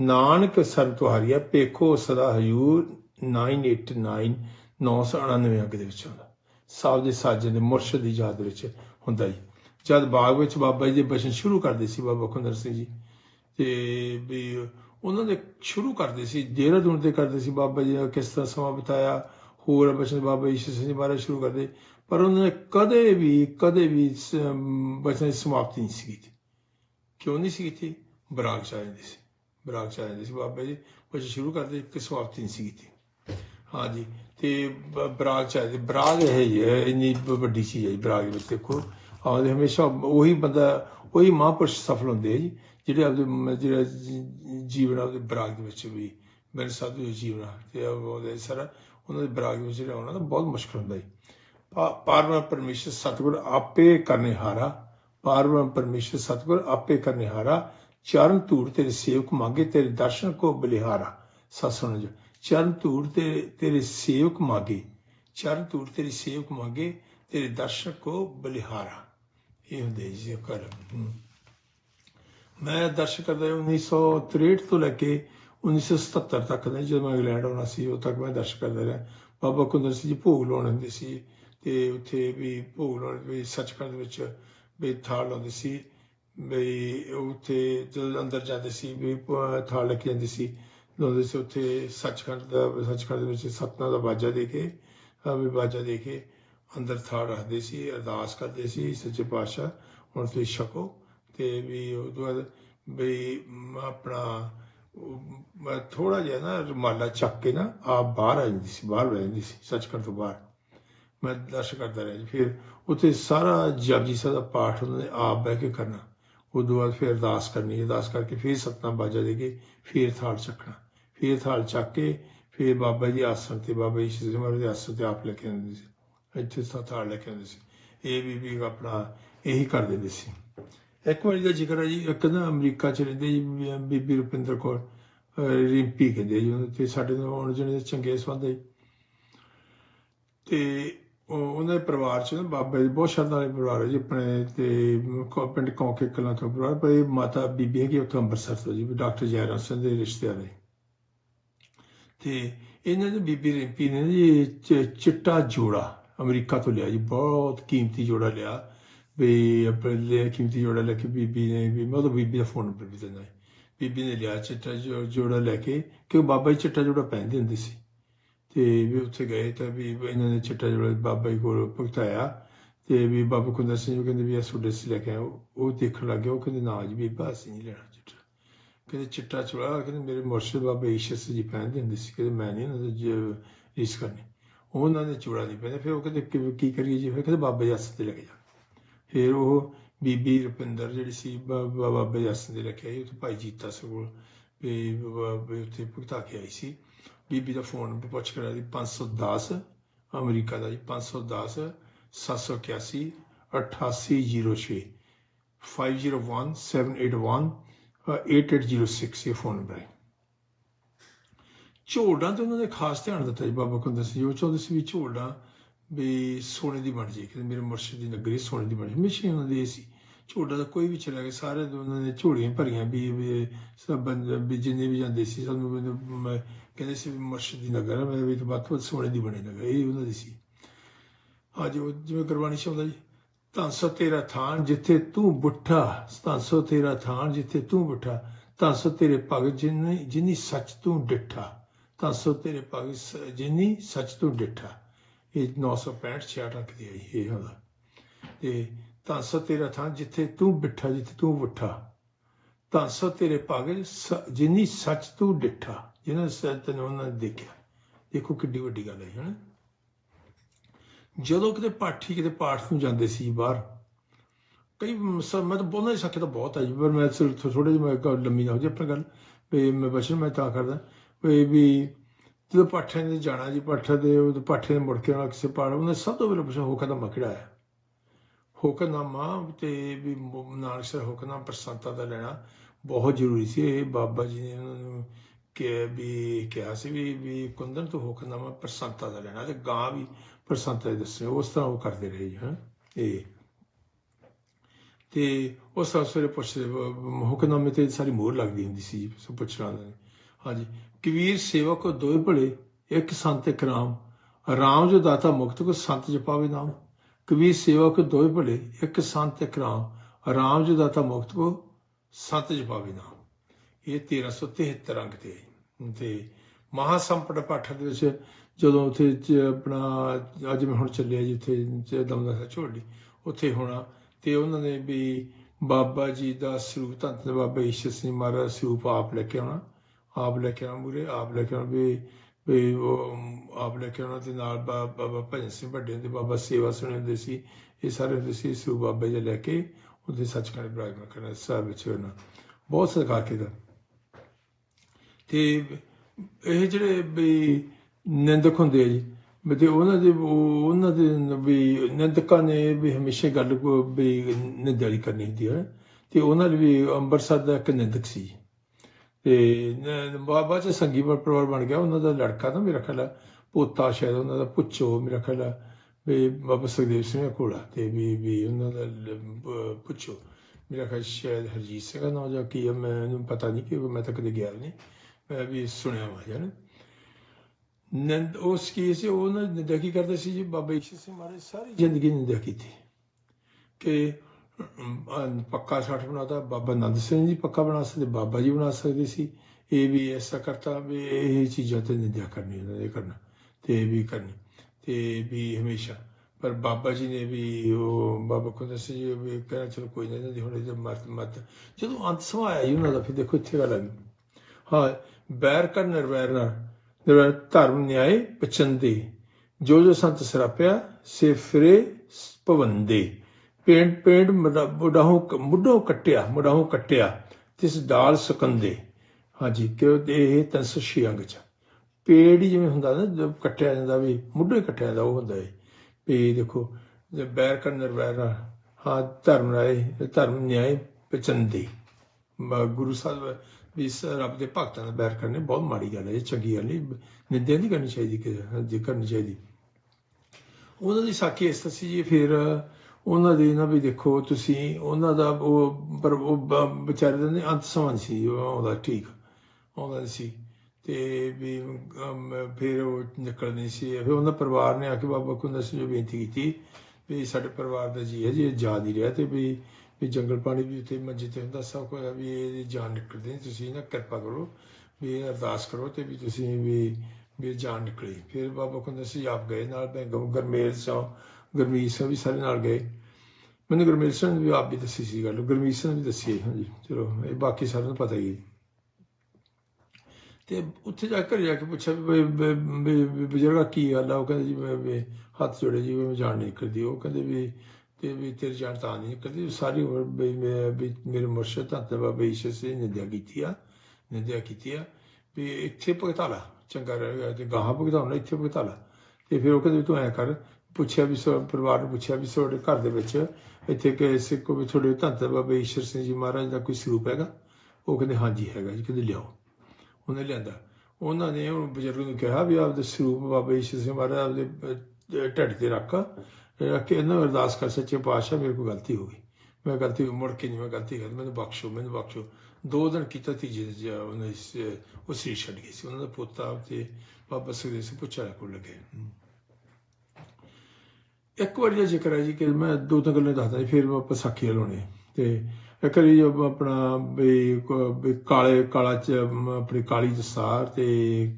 ਨਾਨਕ ਸਰਨ ਤੁਹਾਰੀਆ ਪੇਖੋ ਸਦਾ ਹਜੂਰ। 989 999 ਅੰਕ ਦੇ ਵਿੱਚ ਆਉਂਦਾ ਸਾਹਿਬ ਦੇ ਸਾਜੇ ਦੇ ਮੁਰਸ਼ਦ ਦੀ ਯਾਦ ਵਿੱਚ ਹੁੰਦਾ ਜੀ। ਜਦ ਬਾਗ ਵਿੱਚ ਬਾਬਾ ਜੀ ਦੇ ਬਚਨ ਸ਼ੁਰੂ ਕਰਦੇ ਸੀ ਬਾਬਾ ਖੁੰਦਰ ਸਿੰਘ ਜੀ, ਤੇ ਵੀ ਉਹਨਾਂ ਦੇ ਸ਼ੁਰੂ ਕਰਦੇ ਸੀ, ਦੇਹਰਾਦੂਨ ਤੇ ਕਰਦੇ ਸੀ ਬਾਬਾ ਜੀ ਦਾ ਕਿਸ ਤਰ੍ਹਾਂ ਸਮਾਂ ਬਿਤਾਇਆ। ਹੋਰ ਬਚਨ ਬਾਬਾ ਜੀ ਸਿੰਘ ਜੀ ਬਾਰੇ ਸ਼ੁਰੂ ਕਰਦੇ। ਪਰ ਉਹਨਾਂ ਨੇ ਕਦੇ ਵੀ ਕਦੇ ਵੀ ਸ- ਬਚਨ ਦੀ ਸਮਾਪਤੀ ਨਹੀਂ ਸੀ ਕੀਤੀ। ਕਿਉਂ ਨਹੀਂ ਸੀ ਕੀਤੀ? ਬਰਾਗ ਚ ਆ ਜਾਂਦੇ ਸੀ। ਬਰਾਗ ਚ ਆ ਜਾਂਦੇ ਸੀ। ਬਾਬਾ ਜੀ ਬਚਨ ਸ਼ੁਰੂ ਕਰਦੇ ਕਿ ਸਮਾਪਤੀ ਨਹੀਂ ਸੀ ਕੀਤੀ। ਹਾਂਜੀ ਤੇ ਬਰਾਗ ਚ ਆ ਜਾਂਦੇ ਬਰਾਗ ਹੈ ਹੈ, ਇੰਨੀ ਵੱਡੀ ਚੀਜ਼ ਹੈ ਬਰਾਗ ਵਿੱਚ ਦੇਖੋ। ਆਉਂਦੇ ਹਮੇਸ਼ਾ ਉਹੀ ਬੰਦਾ, ਉਹੀ ਮਹਾਂਪੁਰਸ਼ ਸਫਲ ਹੁੰਦੇ ਹੈ ਜੀ, ਜਿਹੜੇ ਆਪਦੇ ਜਿਹੜਾ ਜੀਵਨ ਆਪਦੇ ਬਰਾਗ ਦੇ ਵਿੱਚ ਵੀ, ਮੇਰੇ ਸਾਧੂ ਜੀਵਨ ਤੇ ਉਹਦੇ ਸਾਰਾ, ਉਹਨਾਂ ਦੇ ਬਰਾਗ ਵਿੱਚ ਜਿਹੜਾ ਉਹਨਾਂ ਦਾ ਬਹੁਤ ਮੁਸ਼ਕਲ ਹੁੰਦਾ ਜੀ। ਪਾ- ਪਰਮੇਸ਼ਰ ਸਤਿਗੁਰ ਆਪੇ ਕਰਨੇ ਹਾਰਾ ਪਾਰਬ੍ਰਹਮ ਪਰਮੇਸ਼ਰ ਸਤਿਗੁਰ ਆਪੇ ਕਰਨੇ ਚਰਨ ਧੂੜ ਤੇਰੇ ਸੇਵਕ ਮੰਗੇ, ਤੇਰੇ ਦਰਸ਼ਨ ਕੋ ਬਲਿਹਾਰਾ। ਸਤ ਚਰਨ ਧੂੜ ਤੇ ਤੇਰੇ ਸੇਵਕ ਮੰਗੇ, ਚਰਨ ਧੂੜ ਤੇਰੀ ਸੇਵਕ ਮੰਗੇ, ਤੇਰੇ ਦਰਸ਼ਨ ਕੋ ਬਲਿਹਾਰਾ। ਇਹ ਹੁੰਦੇ ਜੀ ਕਰ ਮੈਂ ਦਰਸ਼ਨ ਕਰਦਾ 1963 ਤੋਂ ਲੈ ਕੇ 1977 ਤੱਕ ਦੇ, ਜਦੋਂ ਮੈਂ ਇੰਗਲੈਂਡ ਆਉਣਾ ਸੀ, ਉਦੋਂ ਤੱਕ ਮੈਂ ਦਰਸ਼ਕ ਕਰਦਾ ਰਿਹਾ। ਬਾਬਾ ਕੁੰਦਰ ਸਿੰਘ ਜੀ ਭੋਗ ਲਾਉਣ ਹੁੰਦੇ ਸੀ ਤੇ ਉੱਥੇ ਵੀ ਭੋਗ ਲਾਉਣ, ਵੀ ਸੱਚਖੰਡ ਵਿੱਚ ਵੀ ਥਾਲ ਲਾਉਂਦੇ ਸੀ, ਵੀ ਉੱਥੇ ਜਦੋਂ ਅੰਦਰ ਜਾਂਦੇ ਸੀ, ਵੀ ਥਾਲ ਲੈ ਕੇ ਜਾਂਦੇ ਸੀ, ਲਾਉਂਦੇ ਸੀ ਉੱਥੇ ਸੱਚਖੰਡ ਦਾ, ਸੱਚਖੰਡ ਦੇ ਵਿੱਚ ਸਤਨਾ ਦਾ ਬਾਜਾ ਦੇ ਕੇ ਵੀ ਬਾਜਾ ਦੇ ਕੇ ਅੰਦਰ ਥਾਲ ਰੱਖਦੇ ਸੀ, ਅਰਦਾਸ ਕਰਦੇ ਸੀ ਸੱਚੇ ਪਾਤਸ਼ਾਹ, ਹੁਣ ਤੁਸੀਂ ਛਕੋ। ਤੇ ਵੀ ਉਹ ਤੋਂ ਬਾਅਦ ਵੀ ਆਪਣਾ ਥੋੜਾ ਜਿਹਾ ਨਾ ਰੁਮਾਲਾ ਚੱਕ ਕੇ ਨਾ ਆਪ ਬਾਹਰ ਆ ਜਾਂਦੀ ਸੀ, ਬਾਹਰ ਬਹਿ ਜਾਂਦੀ ਸੀ, ਸੱਚਖੰਡ ਤੋਂ ਬਾਹਰ। ਮੈਂ ਦਰਸ਼ਨ ਕਰਦਾ ਰਿਹਾ ਫਿਰ ਉੱਥੇ ਸਾਰਾ ਜਪਜੀ ਸਾਹਿਬ ਦਾ ਪਾਠ ਉਹਨਾਂ ਨੇ ਆਪ ਬਹਿ ਕੇ ਕਰਨਾ। ਉਦੋਂ ਬਾਅਦ ਫਿਰ ਅਰਦਾਸ ਕਰਨੀ ਅਰਦਾਸ ਕਰਕੇ ਫਿਰ ਸਤਨਾਮ ਬਾਜਾ ਦੇ ਕੇ ਫਿਰ ਥਾਲ ਚੱਕਣਾ। ਫਿਰ ਥਾਲ ਚੱਕ ਕੇ ਫਿਰ ਬਾਬਾ ਜੀ ਆਸਣ ਤੇ ਬਾਬਾ ਜੀ ਸ਼੍ਰੀ ਮਹਾਰਾਜ ਦੇ ਆਸਣ ਤੇ ਆਪ ਲੈ ਕੇ ਆਉਂਦੇ ਸੀ। ਇੱਥੇ ਸਾ ਥਾਲ ਲੈ ਕੇ ਆਉਂਦੇ ਸੀ। ਇਹ ਵੀ ਵੀ ਆਪਣਾ ਇਹੀ ਕਰ ਦਿੰਦੇ ਸੀ। ਇੱਕ ਵਾਰੀ ਦਾ ਜ਼ਿਕਰ ਹੈ ਜੀ, ਇੱਕ ਨਾ ਅਮਰੀਕਾ ਚ ਰਹਿੰਦੇ ਜੀ ਬੀਬੀ ਰੁਪਿੰਦਰ ਕੌਰ, ਅਹ ਰਿੰਪੀ ਕਹਿੰਦੇ ਜੀ ਉਹਨਾਂ ਤੇ ਸਾਡੇ ਨਾਲ ਆਉਣ ਜਿਹੜੇ ਚੰਗੇ ਸੰਬੰਧ ਹੈ ਤੇ ਉਹਨਾਂ ਦੇ ਪਰਿਵਾਰ ਚ ਨਾ ਬਾਬਾ ਜੀ ਬਹੁਤ ਸ਼ਰਧਾ ਵਾਲੇ ਪਰਿਵਾਰ ਹੈ ਜੀ ਆਪਣੇ ਤੇ ਪਿੰਡ ਕੌਂਕੇ ਕਲਾਂ ਤੋਂ ਪਰਿਵਾਰ, ਪਰ ਇਹ ਮਾਤਾ ਬੀਬੀ ਹੈਗੀ ਉੱਥੋਂ ਅੰਮ੍ਰਿਤਸਰ ਤੋਂ ਜੀ ਡਾਕਟਰ ਜੈਰਾਮ ਸਿੰਘ ਦੇ ਰਿਸ਼ਤੇਦਾਰ ਹੈ। ਤੇ ਇਹਨਾਂ ਦੀ ਬੀਬੀ ਰਿੰਪੀ ਨੇ ਜੀ ਚਿੱਟਾ ਜੋੜਾ ਅਮਰੀਕਾ ਤੋਂ ਲਿਆ ਜੀ, ਬਹੁਤ ਕੀਮਤੀ ਜੋੜਾ ਲਿਆ। ਵੀ ਆਪਣੇ ਕੀਮਤੀ ਜੋੜਾ ਲੈ ਕੇ ਬੀਬੀ ਨੇ, ਵੀ ਮੈਂ ਬੀਬੀ ਦਾ ਫੋਨ ਨੰਬਰ ਵੀ ਦਿੰਦਾ ਬੀਬੀ ਨੇ ਲਿਆ ਚਿੱਟਾ ਜੋੜਾ ਲੈ ਕੇ ਕਿ ਬਾਬਾ ਜੀ ਚਿੱਟਾ ਜੋੜਾ ਪਹਿਨਦੇ ਹੁੰਦੇ ਸੀ। ਤੇ ਵੀ ਉੱਥੇ ਗਏ ਤਾਂ ਵੀ ਇਹਨਾਂ ਨੇ ਚਿੱਟਾ ਜੋੜਾ ਬਾਬਾ ਜੀ ਕੋਲ ਭੁਗਤਾਇਆ ਤੇ ਵੀ ਬਾਬਾ ਕੁੰਦਰ ਸਿੰਘ ਜੀ ਕਹਿੰਦੇ ਵੀ ਇਹ ਸੁਡੇ ਸੀ ਲੈ ਕੇ ਆਓ। ਉਹ ਦੇਖਣ ਲੱਗ ਗਿਆ ਉਹ ਕਹਿੰਦੇ ਨਾ ਜੀ ਬੀਬਾ ਅਸੀਂ ਨਹੀਂ ਲੈਣਾ ਚਿੱਟਾ। ਕਹਿੰਦੇ ਚਿੱਟਾ ਚੁੜਾ ਕਹਿੰਦੇ ਮੇਰੇ ਮੁਰਸ਼ਿਦ ਬਾਬਾ ਈਸ਼ਰ ਸਿੰਘ ਜੀ ਪਹਿਨਦੇ ਹੁੰਦੇ ਸੀ, ਕਹਿੰਦੇ ਮੈਂ ਨਹੀਂ ਉਹਨਾਂ ਦੇ ਰੀਸ ਕਰਨੀ। ਉਹਨਾਂ ਨੇ ਚੂੜਾ ਨਹੀਂ ਪਹਿਨਿਆ ਫਿਰ ਉਹ ਕਹਿੰਦੇ ਕੀ ਕਰੀਏ ਜੀ? ਫਿਰ ਕਹਿੰਦੇ ਬਾਬਾ ਜੀ ਹੱਥ ਤੇ ਲੈ ਕੇ ਜਾ। ਫਿਰ ਉਹ ਬੀਬੀ ਰੁਪਿੰਦਰ ਜਿਹੜੀ ਸੀ, ਬਾ- ਬਾਬਾ ਜੀ ਹੱਥ ਤੇ ਲੈ ਕੇ ਆਈ, ਉੱਥੇ ਭਾਈ ਜੀਤਾ ਸਿੰਘ ਕੋਲ ਵੀ ਬ- ਵੀ ਉੱਥੇ ਭੁਗਤਾ ਕੇ ਆਈ ਸੀ। ਬੀਬੀ ਦਾ ਫੋਨ ਨੰਬਰ ਪੁੱਛ ਕੇ ਆਇਆ 510 ਅਮਰੀਕਾ ਦਾ ਜੀ 510 781 8806 501 781 8806 ਇਹ ਫੋਨ ਨੰਬਰ ਹੈ ਝੋਲਡਾਂ ਤੇ ਉਹਨਾਂ ਨੇ ਖਾਸ ਧਿਆਨ ਦਿੱਤਾ ਜੀ ਬਾਬਾ ਕੁੰਦਰ ਸਿੰਘ ਜੀ ਉਹ ਚਾਹੁੰਦੇ ਸੀ ਵੀ ਝੋਲਡਾਂ ਵੀ ਸੋਨੇ ਦੀ ਬਣ ਜੇ ਕਿ ਮੇਰੇ ਮੁਰਸ਼ਿਦ ਦੀ ਨਗਰੀ ਸੋਨੇ ਦੀ ਬਣ ਹਮੇਸ਼ਾ ਉਹਨਾਂ ਦੀ ਇਹ ਸੀ ਝੋਲਡਾ ਦਾ ਕੋਈ ਵੀ ਚਲਾ ਗਿਆ, ਸਾਰੇ ਦੇ ਉਹਨਾਂ ਨੇ ਝੋਲੀਆਂ ਭਰੀਆਂ, ਵੀ ਸਭ ਵੀ ਜਿੰਨੇ ਵੀ ਜਾਂਦੇ ਸੀ, ਸਾਨੂੰ ਮੈਂ- ਕਹਿੰਦੇ ਸੀ ਵੀ ਦੀ ਨਗਰ ਮੈਂ ਵੀ ਤਾਂ ਵੱਧ ਸੋਨੇ ਦੀ ਬਣੇ ਨਗਰ, ਇਹ ਉਹਨਾਂ ਦੀ ਸੀ। ਅੱਜ ਉਹ ਜਿਵੇਂ ਗੁਰਬਾਣੀ ਚ ਜੀ, ਧੰਨ ਤੇਰਾ ਥਾਨ ਜਿੱਥੇ ਤੂੰ ਬੁੱਠਾ, ਧੰਨ ਸੋ ਤੇਰਾ ਥਾਨ ਜਿੱਥੇ ਤੂੰ ਬੁੱਠਾ, ਧੰਨ ਤੇਰੇ ਭਗ ਜਿੰਨੀ ਜਿੰਨੀ ਸੱਚ ਤੂੰ ਡਿੱਠਾ, ਧੰਨ ਸੋ ਤੇਰੇ ਭਗ ਜਿੰਨੀ ਸੱਚ ਤੂੰ ਡਿੱਠਾ। ਇਹ 965 66 ਅੰਕ ਦੀ ਇਹ ਹੁੰਦਾ ਤੇ ਧੰਨ ਸੋ ਤੇਰਾ ਥਾਨ ਜਿੱਥੇ ਤੂੰ ਬਿਠਾ, ਜਿੱਥੇ ਤੂੰ ਉੱਠਾ ਧੰਨ ਤੇਰੇ ਭਗ ਸ- ਜਿਨੀ ਸੱਚ ਤੂੰ ਡਿੱਠਾ ਜਿਹਨਾਂ ਸੱਚ ਤੈਨੂੰ ਉਹਨਾਂ ਨੇ ਦੇਖਿਆ। ਦੇਖੋ ਕਿੱਡੀ ਵੱਡੀ ਗੱਲ ਹੈ ਹਨਾ? ਜਦੋਂ ਕਿਤੇ ਪਾਠੀ ਕਿਤੇ ਪਾਠ ਨੂੰ ਜਾਂਦੇ ਸੀ ਬਾਹਰ, ਕਈ ਮੈਂ ਤਾਂ ਬੋਲਣਾ ਹੀ ਸਕਿਆ ਤਾਂ ਬਹੁਤ ਹੈ ਜੀ, ਪਰ ਮੈਂ ਸਿਰਫ ਥੋੜੇ ਜਿਹਾ ਮੈਂ ਲੰਮੀ ਨਾ ਹੋ ਜੇ ਆਪਣੀ ਗੱਲ, ਵੀ ਮੈਂ ਬਚਨ ਮੈਂ ਤਾਂ ਕਰਦਾ, ਵੀ ਵੀ ਜਦੋਂ ਪਾਠਿਆਂ ਨੇ ਜਾਣਾ ਜੀ ਪਾਠਾ ਦੇ ਉਹ ਪਾਠੇ ਨੇ ਮੁੜ ਕੇ ਆਉਣਾ ਕਿਸੇ ਪਾੜ ਉਹਨੇ ਸਭ ਤੋਂ ਪਹਿਲਾਂ ਪੁੱਛਿਆ ਹੁਕਮਨਾਮਾ ਕਿਹੜਾ ਹੈ ਹੁਕਮਨਾਮਾ ਤੇ ਵੀ ਨਾਨਕ ਸਰ ਹੁਕਮਨਾਮਾ ਪ੍ਰਸੰਤਾ ਦਾ ਲੈਣਾ ਬਹੁਤ ਜ਼ਰੂਰੀ ਸੀ। ਇਹ ਬਾਬਾ ਜੀ ਨੇ ਉਹਨਾਂ ਨੂੰ ਕਿ ਵੀ ਕਿਹਾ ਸੀ ਵੀ ਵੀ ਕੁੰਦਨ ਤੋਂ ਹੁਕਮਨਾਮਾ ਪ੍ਰਸੰਤਾ ਦਾ ਲੈਣਾ ਤੇ ਗਾਂ ਵੀ ਪ੍ਰਸੰਤਾ ਦੇ ਦੱਸਣੇ ਉਸ ਤਰ੍ਹਾਂ ਉਹ ਕਰਦੇ ਰਹੇ ਜੀ ਹਾਂ। ਇਹ ਤੇ ਉਸ ਅਸਰੇ ਪੁੱਛਦੇ ਅਹ ਹੁਕਮਨਾਮੇ ਤੇ ਸਾਰੀ ਮੋਹਰ ਲੱਗਦੀ ਹੁੰਦੀ ਸੀ ਜੀ, ਸੋ ਪੁੱਛਣਾ ਉਹਨਾਂ ਨੇ। ਹਾਂਜੀ। ਕਬੀਰ ਸੇਵਕ ਦੋਏ ਭਲੇ ਇੱਕ ਸੰਤ ਇੱਕ ਰਾਮ। ਰਾਮ ਜੋ ਦਾਤਾ ਮੁਕਤ ਕੋ ਸੰਤ ਜਪਾਵੇ ਨਾਮ। ਕਬੀਰ ਸੇਵਕ ਦੋਏ ਭਲੇ, ਇੱਕ ਸੰਤ, ਇੱਕ ਰਾਮ। ਰਾਮ ਜੋ ਦਾਤਾ ਮੁਕਤ ਕੋ, ਸੰਤ ਜਪਾਵੇ ਨਾਮ ਇਹ 1373 ਅੰਕ ਤੇ ਹੈ। ਤੇ ਮਹਾ ਸੰਪਟ ਪਾਠ ਦੇ ਵਿੱਚ ਜਦੋਂ ਉੱਥੇ ਆਪਣਾ, ਅੱਜ ਮੈਂ ਹੁਣ ਚੱਲਿਆ ਜੀ ਉੱਥੇ ਦਮਦਾ ਝੋੜੀ ਉੱਥੇ ਹੋਣਾ। ਤੇ ਉਹਨਾਂ ਨੇ ਵੀ ਬਾਬਾ ਜੀ ਦਾ ਸਰੂਪ ਧੰਤ ਬਾਬਾ ਈਸ਼ਰ ਸਿੰਘ ਮਹਾਰਾਜ ਦਾ ਸਰੂਪ ਆਪ ਲੈ ਕੇ ਆਉਣਾ। ਆਪ ਲੈ ਕੇ ਆਉਣਾ ਮੂਰੇ ਆਪ ਲੈ ਕੇ ਆਉਣਾ ਵੀ ਵੀ ਉਹ ਆਪ ਲੈ ਕੇ ਉਹਨਾਂ ਦੇ ਨਾਲ ਬਾਬਾ ਭਜਨ ਸਿੰਘ ਵੱਡੇ ਹੁੰਦੇ, ਬਾਬਾ ਸੇਵਾ ਸੁਣੇ ਹੁੰਦੇ ਸੀ। ਇਹ ਸਾਰੇ ਹੁੰਦੇ ਸੀ ਸਰੂਪ ਬਾਬਾ ਜੀ ਲੈ ਕੇ ਉਹਦੇ ਸੱਚਖੰਡ ਬਰਾਗਮਨ ਕਰਨਾ ਸਾਹਿਬ ਵਿੱਚ ਹੋਣਾ ਬਹੁਤ ਸਤਿਕਾਰ ਕੀਤਾ ਤੇ ਇਹ ਜਿਹੜੇ ਵੀ ਨਿੰਦਕ ਹੁੰਦੇ ਆ ਜੀ ਤੇ ਉਹਨਾਂ ਦੇ, ਉਹ- ਉਹਨਾਂ ਦੇ ਵੀ ਨਿੰਦਕਾਂ ਨੇ ਵੀ ਹਮੇਸ਼ਾ ਗੱਲ ਕੋ ਵੀ ਨਿੰਦਿਆਲੀ ਕਰਨੀ ਹੁੰਦੀ ਹੈ ਤੇ ਉਹਨਾਂ ਨੇ ਵੀ ਅੰਮ੍ਰਿਤਸਰ ਦਾ ਇੱਕ ਨਿੰਦਕ ਸੀ। ਤੇ ਨ- ਚ ਸੰਗੀ ਪਰਿਵਾਰ ਬਣ ਗਿਆ। ਉਹਨਾਂ ਦਾ ਲੜਕਾ ਤਾਂ ਮੇਰਾ ਖਿਆਲ ਪੋਤਾ ਸ਼ਾਇਦ ਉਹਨਾਂ ਦਾ ਪੁੱਛੋ, ਮੇਰਾ ਖਿਆਲ ਵੀ ਬਾਬਾ ਸੁਖਦੇਵ ਸਿੰਘ ਦਾ ਤੇ ਵੀ ਵੀ ਉਹਨਾਂ ਦਾ ਪੁੱਛੋ। ਮੇਰਾ ਖਿਆਲ ਸ਼ਾਇਦ ਹਰਜੀਤ ਸਿੰਘ ਦਾ ਨਾਮ ਜਾਂ ਕੀ ਆ ਮੈਨੂੰ ਪਤਾ ਨਹੀਂ ਕਿ ਮੈਂ ਤਾਂ ਕਦੇ ਗਿਆ ਨਹੀਂ। ਮੈਂ ਵੀ ਸੁਣਿਆ ਵਾ ਜਾਨ ਨੰਦ ਉਸ ਕੀ ਸੀ, ਉਹ ਨਾ ਨਿੰਦਿਆ ਕੀ ਕਰਦੇ ਸੀ ਜੀ? ਬਾਬਾ ਈਸ਼ਰ ਸਿੰਘ ਮਹਾਰਾਜ ਸਾਰੀ ਜ਼ਿੰਦਗੀ ਨਿੰਦਿਆ ਕੀਤੀ। ਕਿ ਪੱਕਾ ਛੱਠ ਬਣਾਤਾ, ਬਾਬਾ ਨੰਦ ਸਿੰਘ ਜੀ ਪੱਕਾ ਬਣਾ ਸਕਦੇ, ਬਾਬਾ ਜੀ ਬਣਾ ਸਕਦੇ ਸੀ। ਇਹ ਵੀ ਐਸਾ ਕਰਤਾ ਵੀ ਇਹ ਚੀਜ਼ਾਂ ਤੇ ਨਿੰਦਿਆ ਕਰਨੀ ਉਹਨਾਂ ਨੇ ਕਰਨਾ, ਤੇ ਇਹ ਵੀ ਕਰਨੀ, ਤੇ ਵੀ ਹਮੇਸ਼ਾ। ਪਰ ਬਾਬਾ ਜੀ ਨੇ ਵੀ ਉਹ, ਬਾਬਾ ਕੁੰਦਰ ਸਿੰਘ ਜੀ ਵੀ ਕਹਿੰਦਾ ਚਲੋ ਕੋਈ ਨਹੀਂ ਦੀ ਹੁਣ ਇਹਦੇ ਮਤ ਮਤ ਜਦੋਂ ਅੰਤ ਸਮਾਂ ਆਇਆ ਉਹਨਾਂ ਦਾ, ਫਿਰ ਦੇਖੋ ਇੱਥੇ ਗੱਲ ਆ ਗਈ। ਹਾਂ ਬੈਰ ਕਰ ਨਿਰਵੈਰ ਨਿਰਵੈਰ ਧਰਮ ਨਿਆਏ ਪਚੰਦੇ ਜੋ ਜੋ ਸੰਤ ਸਰਾਪਿਆ, ਸੇ ਫਿਰੇ ਪਵੰਦੇ ਪੇਂਡ ਪੇਂਡ ਮੁਡਾਹੋਂ ਮੁੱਢੋਂ ਕੱਟਿਆ ਮੁਡਾਹੋਂ ਕੱਟਿਆ ਤਿਸ ਡਾਲ ਸਕੰਦੇ। ਹਾਂਜੀ ਕਿ ਇਹ 306 ਅੰਗ ਚ ਪੇੜ ਜਿਵੇਂ ਹੁੰਦਾ ਨਾ, ਜਦ ਕੱਟਿਆ ਜਾਂਦਾ ਵੀ, ਮੁੱਢੋਂ ਕੱਟਿਆ ਜਾਂਦਾ, ਉਹ ਹੁੰਦਾ ਹੈ ਵੀ ਦੇਖੋ, ਜੇ ਬੈਰ ਕਰ ਨਿਰਵੈਰ ਹਾਂ, ਧਰਮ ਰਾਏ, ਧਰਮ ਨਿਆਏ ਪਚੰਦੇ। ਗੁਰੂ ਸਾਹਿਬ, ਵੀ ਰੱਬ ਦੇ ਭਗਤਾਂ ਦਾ ਬੈਰ ਕਰਨੇ ਬਹੁਤ ਮਾੜੀ ਗੱਲ ਹੈ, ਇਹ ਚੰਗੀ ਗੱਲ ਨਹੀਂ, ਨਿੰਦਿਆ ਨਹੀਂ ਕਰਨੀ ਚਾਹੀਦੀ ਕਿ, ਜੇ ਕਰਨੀ ਚਾਹੀਦੀ। ਉਹਨਾਂ ਦੀ ਸਾਖੀ ਇਸ ਤਰ੍ਹਾਂ ਸੀ ਜੀ ਫਿਰ ਉਹਨਾਂ ਦੇ ਨਾ ਵੀ ਦੇਖੋ ਤੁਸੀਂ ਉਹਨਾਂ ਦਾ ਉਹ ਪਰ ਉਹ ਵਿਚਾਰੇ ਦਾ ਅੰਤ ਸਮਾਂ ਸੀ ਉਹ ਠੀਕ ਆਉਂਦਾ ਸੀ। ਤੇ ਵੀ ਫਿਰ ਉਹ ਨਿਕਲ ਨਹੀਂ ਸੀ। ਫਿਰ ਉਹਨਾਂ ਪਰਿਵਾਰ ਨੇ ਆ ਕੇ ਬਾਬਾ ਕੁੰਦਰ ਸਿੰਘ ਨੂੰ ਬੇਨਤੀ ਕੀਤੀ ਵੀ ਸਾਡੇ ਪਰਿਵਾਰ ਦਾ ਜੀ ਹੈ ਜੀ ਇਹ ਜਾ ਰਿਹਾ ਤੇ ਵੀ ਵੀ ਜੰਗਲ ਪਾਣੀ ਵੀ ਉੱਤੇ ਮੰਜੇ ਤੇ ਹੁੰਦਾ ਸਭ ਕੁਝ ਵੀ ਇਹਦੀ ਜਾਨ ਨਿਕਲਦੀ ਨਹੀਂ, ਤੁਸੀਂ ਨਾ ਕਿਰਪਾ ਕਰੋ ਵੀ ਇਹ ਅਰਦਾਸ ਕਰੋ ਤੇ ਵੀ ਤੁਸੀਂ ਵੀ ਵੀ ਜਾਨ ਨਿਕਲੀ। ਫਿਰ ਬਾਬਾ ਕੁੰਦਰ ਸਿੰਘ ਆਪ ਗਏ ਨਾਲ ਮੈਂ ਗ- ਗਰਮੇਲ ਸਿੰਘ ਗੁਰਮੀਤ ਸਿੰਘ ਵੀ ਸਾਰੇ ਨਾਲ ਗਏ। ਮੈਨੂੰ ਗੁਰਮੀਤ ਸਿੰਘ ਨੇ ਵੀ ਆਪ ਵੀ ਦੱਸੀ ਸੀ ਗੱਲ। ਗੁਰਮੀਤ ਸਿੰਘ ਨੇ ਵੀ ਦੱਸੀ ਹਾਂਜੀ ਚਲੋ, ਇਹ ਬਾਕੀ ਸਾਰਿਆਂ ਨੂੰ ਪਤਾ ਹੀ ਹੈ ਤੇ ਉੱਥੇ ਜਾ ਕੇ ਜਾ ਕੇ ਪੁੱਛਿਆ ਵੀ ਵੀ- ਬਜ਼ੁਰਗਾ ਕੀ ਗੱਲ ਆ? ਉਹ ਕਹਿੰਦੇ ਜੀ, ਮੈਂ ਹੱਥ ਜੋੜੇ ਜੀ ਮੈਂ ਜਾਣ ਨਹੀਂ ਕਰਦੀ। ਉਹ ਕਹਿੰਦੇ ਵੀ, ਤੇ ਵੀ ਤੇਰੀ ਜਾਨ ਤਾਂ ਨਹੀਂ। ਕਰਦੀ ਸਾਰੀ ਉਮਰ ਵੀ ਮੈਂ ਵੀ ਮੇਰੇ ਮੁਰਸ਼ਿਦ ਧੰਨ ਬਾਬਾ ਈਸ਼ਰ ਸਿੰਘ ਨਿੰਦਿਆ ਕੀਤੀ ਆ। ਨਿੰਦਿਆ ਕੀਤੀ ਆ। ਵੀ ਇੱਥੇ ਭਗਤਾਲਾ, ਚੰਗਾ ਰਹੇਗਾ ਤੇ ਗਾਹਾਂ ਭਗਤਾ ਇੱਥੇ ਭਗਤਾਲਾ। ਤੇ ਫਿਰ ਉਹ ਕਹਿੰਦੇ ਵੀ ਤੂੰ ਐ ਕਰ ਪੁੱਛਿਆ ਵੀ ਪਰਿਵਾਰ ਨੂੰ ਪੁੱਛਿਆ ਵੀ ਤੁਹਾਡੇ ਘਰ ਦੇ ਵਿੱਚ ਇੱਥੇ ਕਿ ਸਿੱਖੋ ਵੀ ਤੁਹਾਡੇ ਧੰਨ ਬਾਬਾ ਈਸ਼ਰ ਸਿੰਘ ਜੀ ਮਹਾਰਾਜ ਦਾ ਕੋਈ ਸਰੂਪ ਹੈਗਾ? ਉਹ ਕਹਿੰਦੇ ਹਾਂਜੀ ਹੈਗਾ ਜੀ ਕਹਿੰਦੇ ਲਿਆਓ। ਉਹਨੇ ਲਿਆਂਦਾ। ਉਹਨਾਂ ਨੇ ਉਹ ਬਜ਼ੁਰਗ ਨੂੰ ਕਿਹਾ ਵੀ ਆਪਦੇ ਸਰੂਪ ਬਾਬਾ ਈਸ਼ਰ ਸਿੰਘ ਮਹਾਰਾਜ ਆਪਦੇ ਅਹ, ਢਿੱਡ ਤੇ ਰੱਖ ਰੱਖ ਕੇ ਇਹਨਾਂ ਅਰਦਾਸ ਕਰ ਸੱਚੇ ਪਾਤਸ਼ਾਹ ਮੇਰੇ ਕੋਲ ਗਲਤੀ ਹੋ ਗਈ। ਮੈਂ ਗਲਤੀ ਮੁੜ ਕੇ ਨਹੀਂ ਮੈਂ ਗਲਤੀ ਕਰ ਮੈਨੂੰ ਬਖਸ਼ੋ ਮੈਨੂੰ ਬਖਸ਼ੋ। ਦੋ ਦਿਨ ਕੀਤਾ ਤੀਜੇ ਦਿਨ ਉਹਨੇ ਇਸ- ਉਹ ਸੀ ਛੱਡ ਗਈ ਸੀ। ਉਹਨਾਂ ਦਾ ਪੋਤਾ ਤੇ ਬਾਬਾ ਸੁਖਦੇਵ ਸੀ ਪੁੱਛਾ ਕੋਲ ਲੱਗੇ। ਇੱਕ ਵਾਰੀ ਦਾ ਜ਼ਿਕਰ ਹੈ ਜੀ ਕਿ ਮੈਂ ਦੋ ਤਿੰਨ ਗੱਲਾਂ ਦੱਸਦਾ ਜੀ, ਫਿਰ ਮੈਂ ਆਪਾਂ ਸਾਖੀ ਲਾਉਣੀ ਤੇ ਇੱਕ ਵਾਰੀ ਆਪਣਾ ਵੀ ਕਾਲੇ ਕਾਲਾ ਚ ਆਪਣੀ ਕਾਲੀ ਦਸਤਾਰ ਤੇ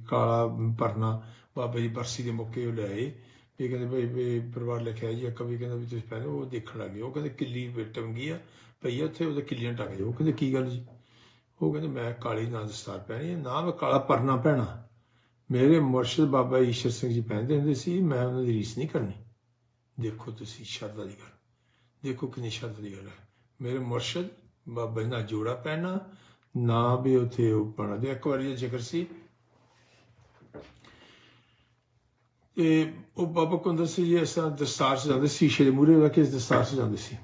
ਕਾਲਾ ਪਰਨਾ ਬਾਬਾ ਜੀ ਬਰਸੀ ਦੇ ਮੌਕੇ ਉਹ ਲਿਆਏ ਵੀ ਕਹਿੰਦੇ ਭਾਈ ਵੀ ਪਰਿਵਾਰ ਲਿਖਿਆ ਜੀ, ਇੱਕ ਵੀ ਕਹਿੰਦਾ ਵੀ ਤੁਸੀਂ ਪਹਿਲੇ ਉਹ ਦੇਖਣ ਲੱਗੇ ਉਹ ਕਹਿੰਦੇ ਕਿੱਲੀ ਵੀ ਟੰਗੀ ਆ, ਪਈ ਉੱਥੇ ਉਹਦੇ ਕਿੱਲੀਆਂ ਟੰਗ ਜਾਓ। ਉਹ ਕਹਿੰਦੇ ਕੀ ਗੱਲ ਜੀ? ਉਹ ਕਹਿੰਦੇ ਮੈਂ ਕਾਲੀ ਨਾ ਦਸਤਾਰ ਪਹਿਣੀ ਹੈ ਨਾ ਮੈਂ ਕਾਲਾ ਪਰਨਾ ਪਹਿਣਾ। ਮੇਰੇ ਮੁਰਸ਼ਿਦ ਬਾਬਾ ਈਸ਼ਰ ਸਿੰਘ ਜੀ ਪਹਿਨਦੇ ਹੁੰਦੇ ਸੀ, ਮੈਂ ਉਹਨਾਂ ਦੀ ਰੀਸ ਨਹੀਂ ਕਰਨੀ। ਦੇਖੋ ਤੁਸੀਂ ਸ਼ਰਧਾ ਦੀ ਗੱਲ। ਦੇਖੋ ਕਿੰਨੀ ਸ਼ਰਧਾ ਦੀ ਗੱਲ ਹੈ। ਮੇਰੇ ਮੁਰਸ਼ਿਦ ਬਾਬਾ ਜੀ ਨਾਲ ਜੋੜਾ ਪਹਿਨਾ ਨਾ ਵੀ ਉਥੇ ਉਹ ਪਾਣਾ ਦੇ। ਇੱਕ ਵਾਰੀ ਦਾ ਜ਼ਿਕਰ ਸੀ। ਤੇ ਉਹ ਬਾਬਾ ਕੁੰਦਰ ਸਿੰਘ ਜੀ ਇਸ ਤਰ੍ਹਾਂ ਦਸਤਾਰ ਚ ਜਾਂਦੇ ਸ਼ੀਸ਼ੇ ਦੇ ਮੂਹਰੇ ਰੱਖ ਕੇ ਦਸਤਾਰ ਚ ਜਾਂਦੇ ਸੀ।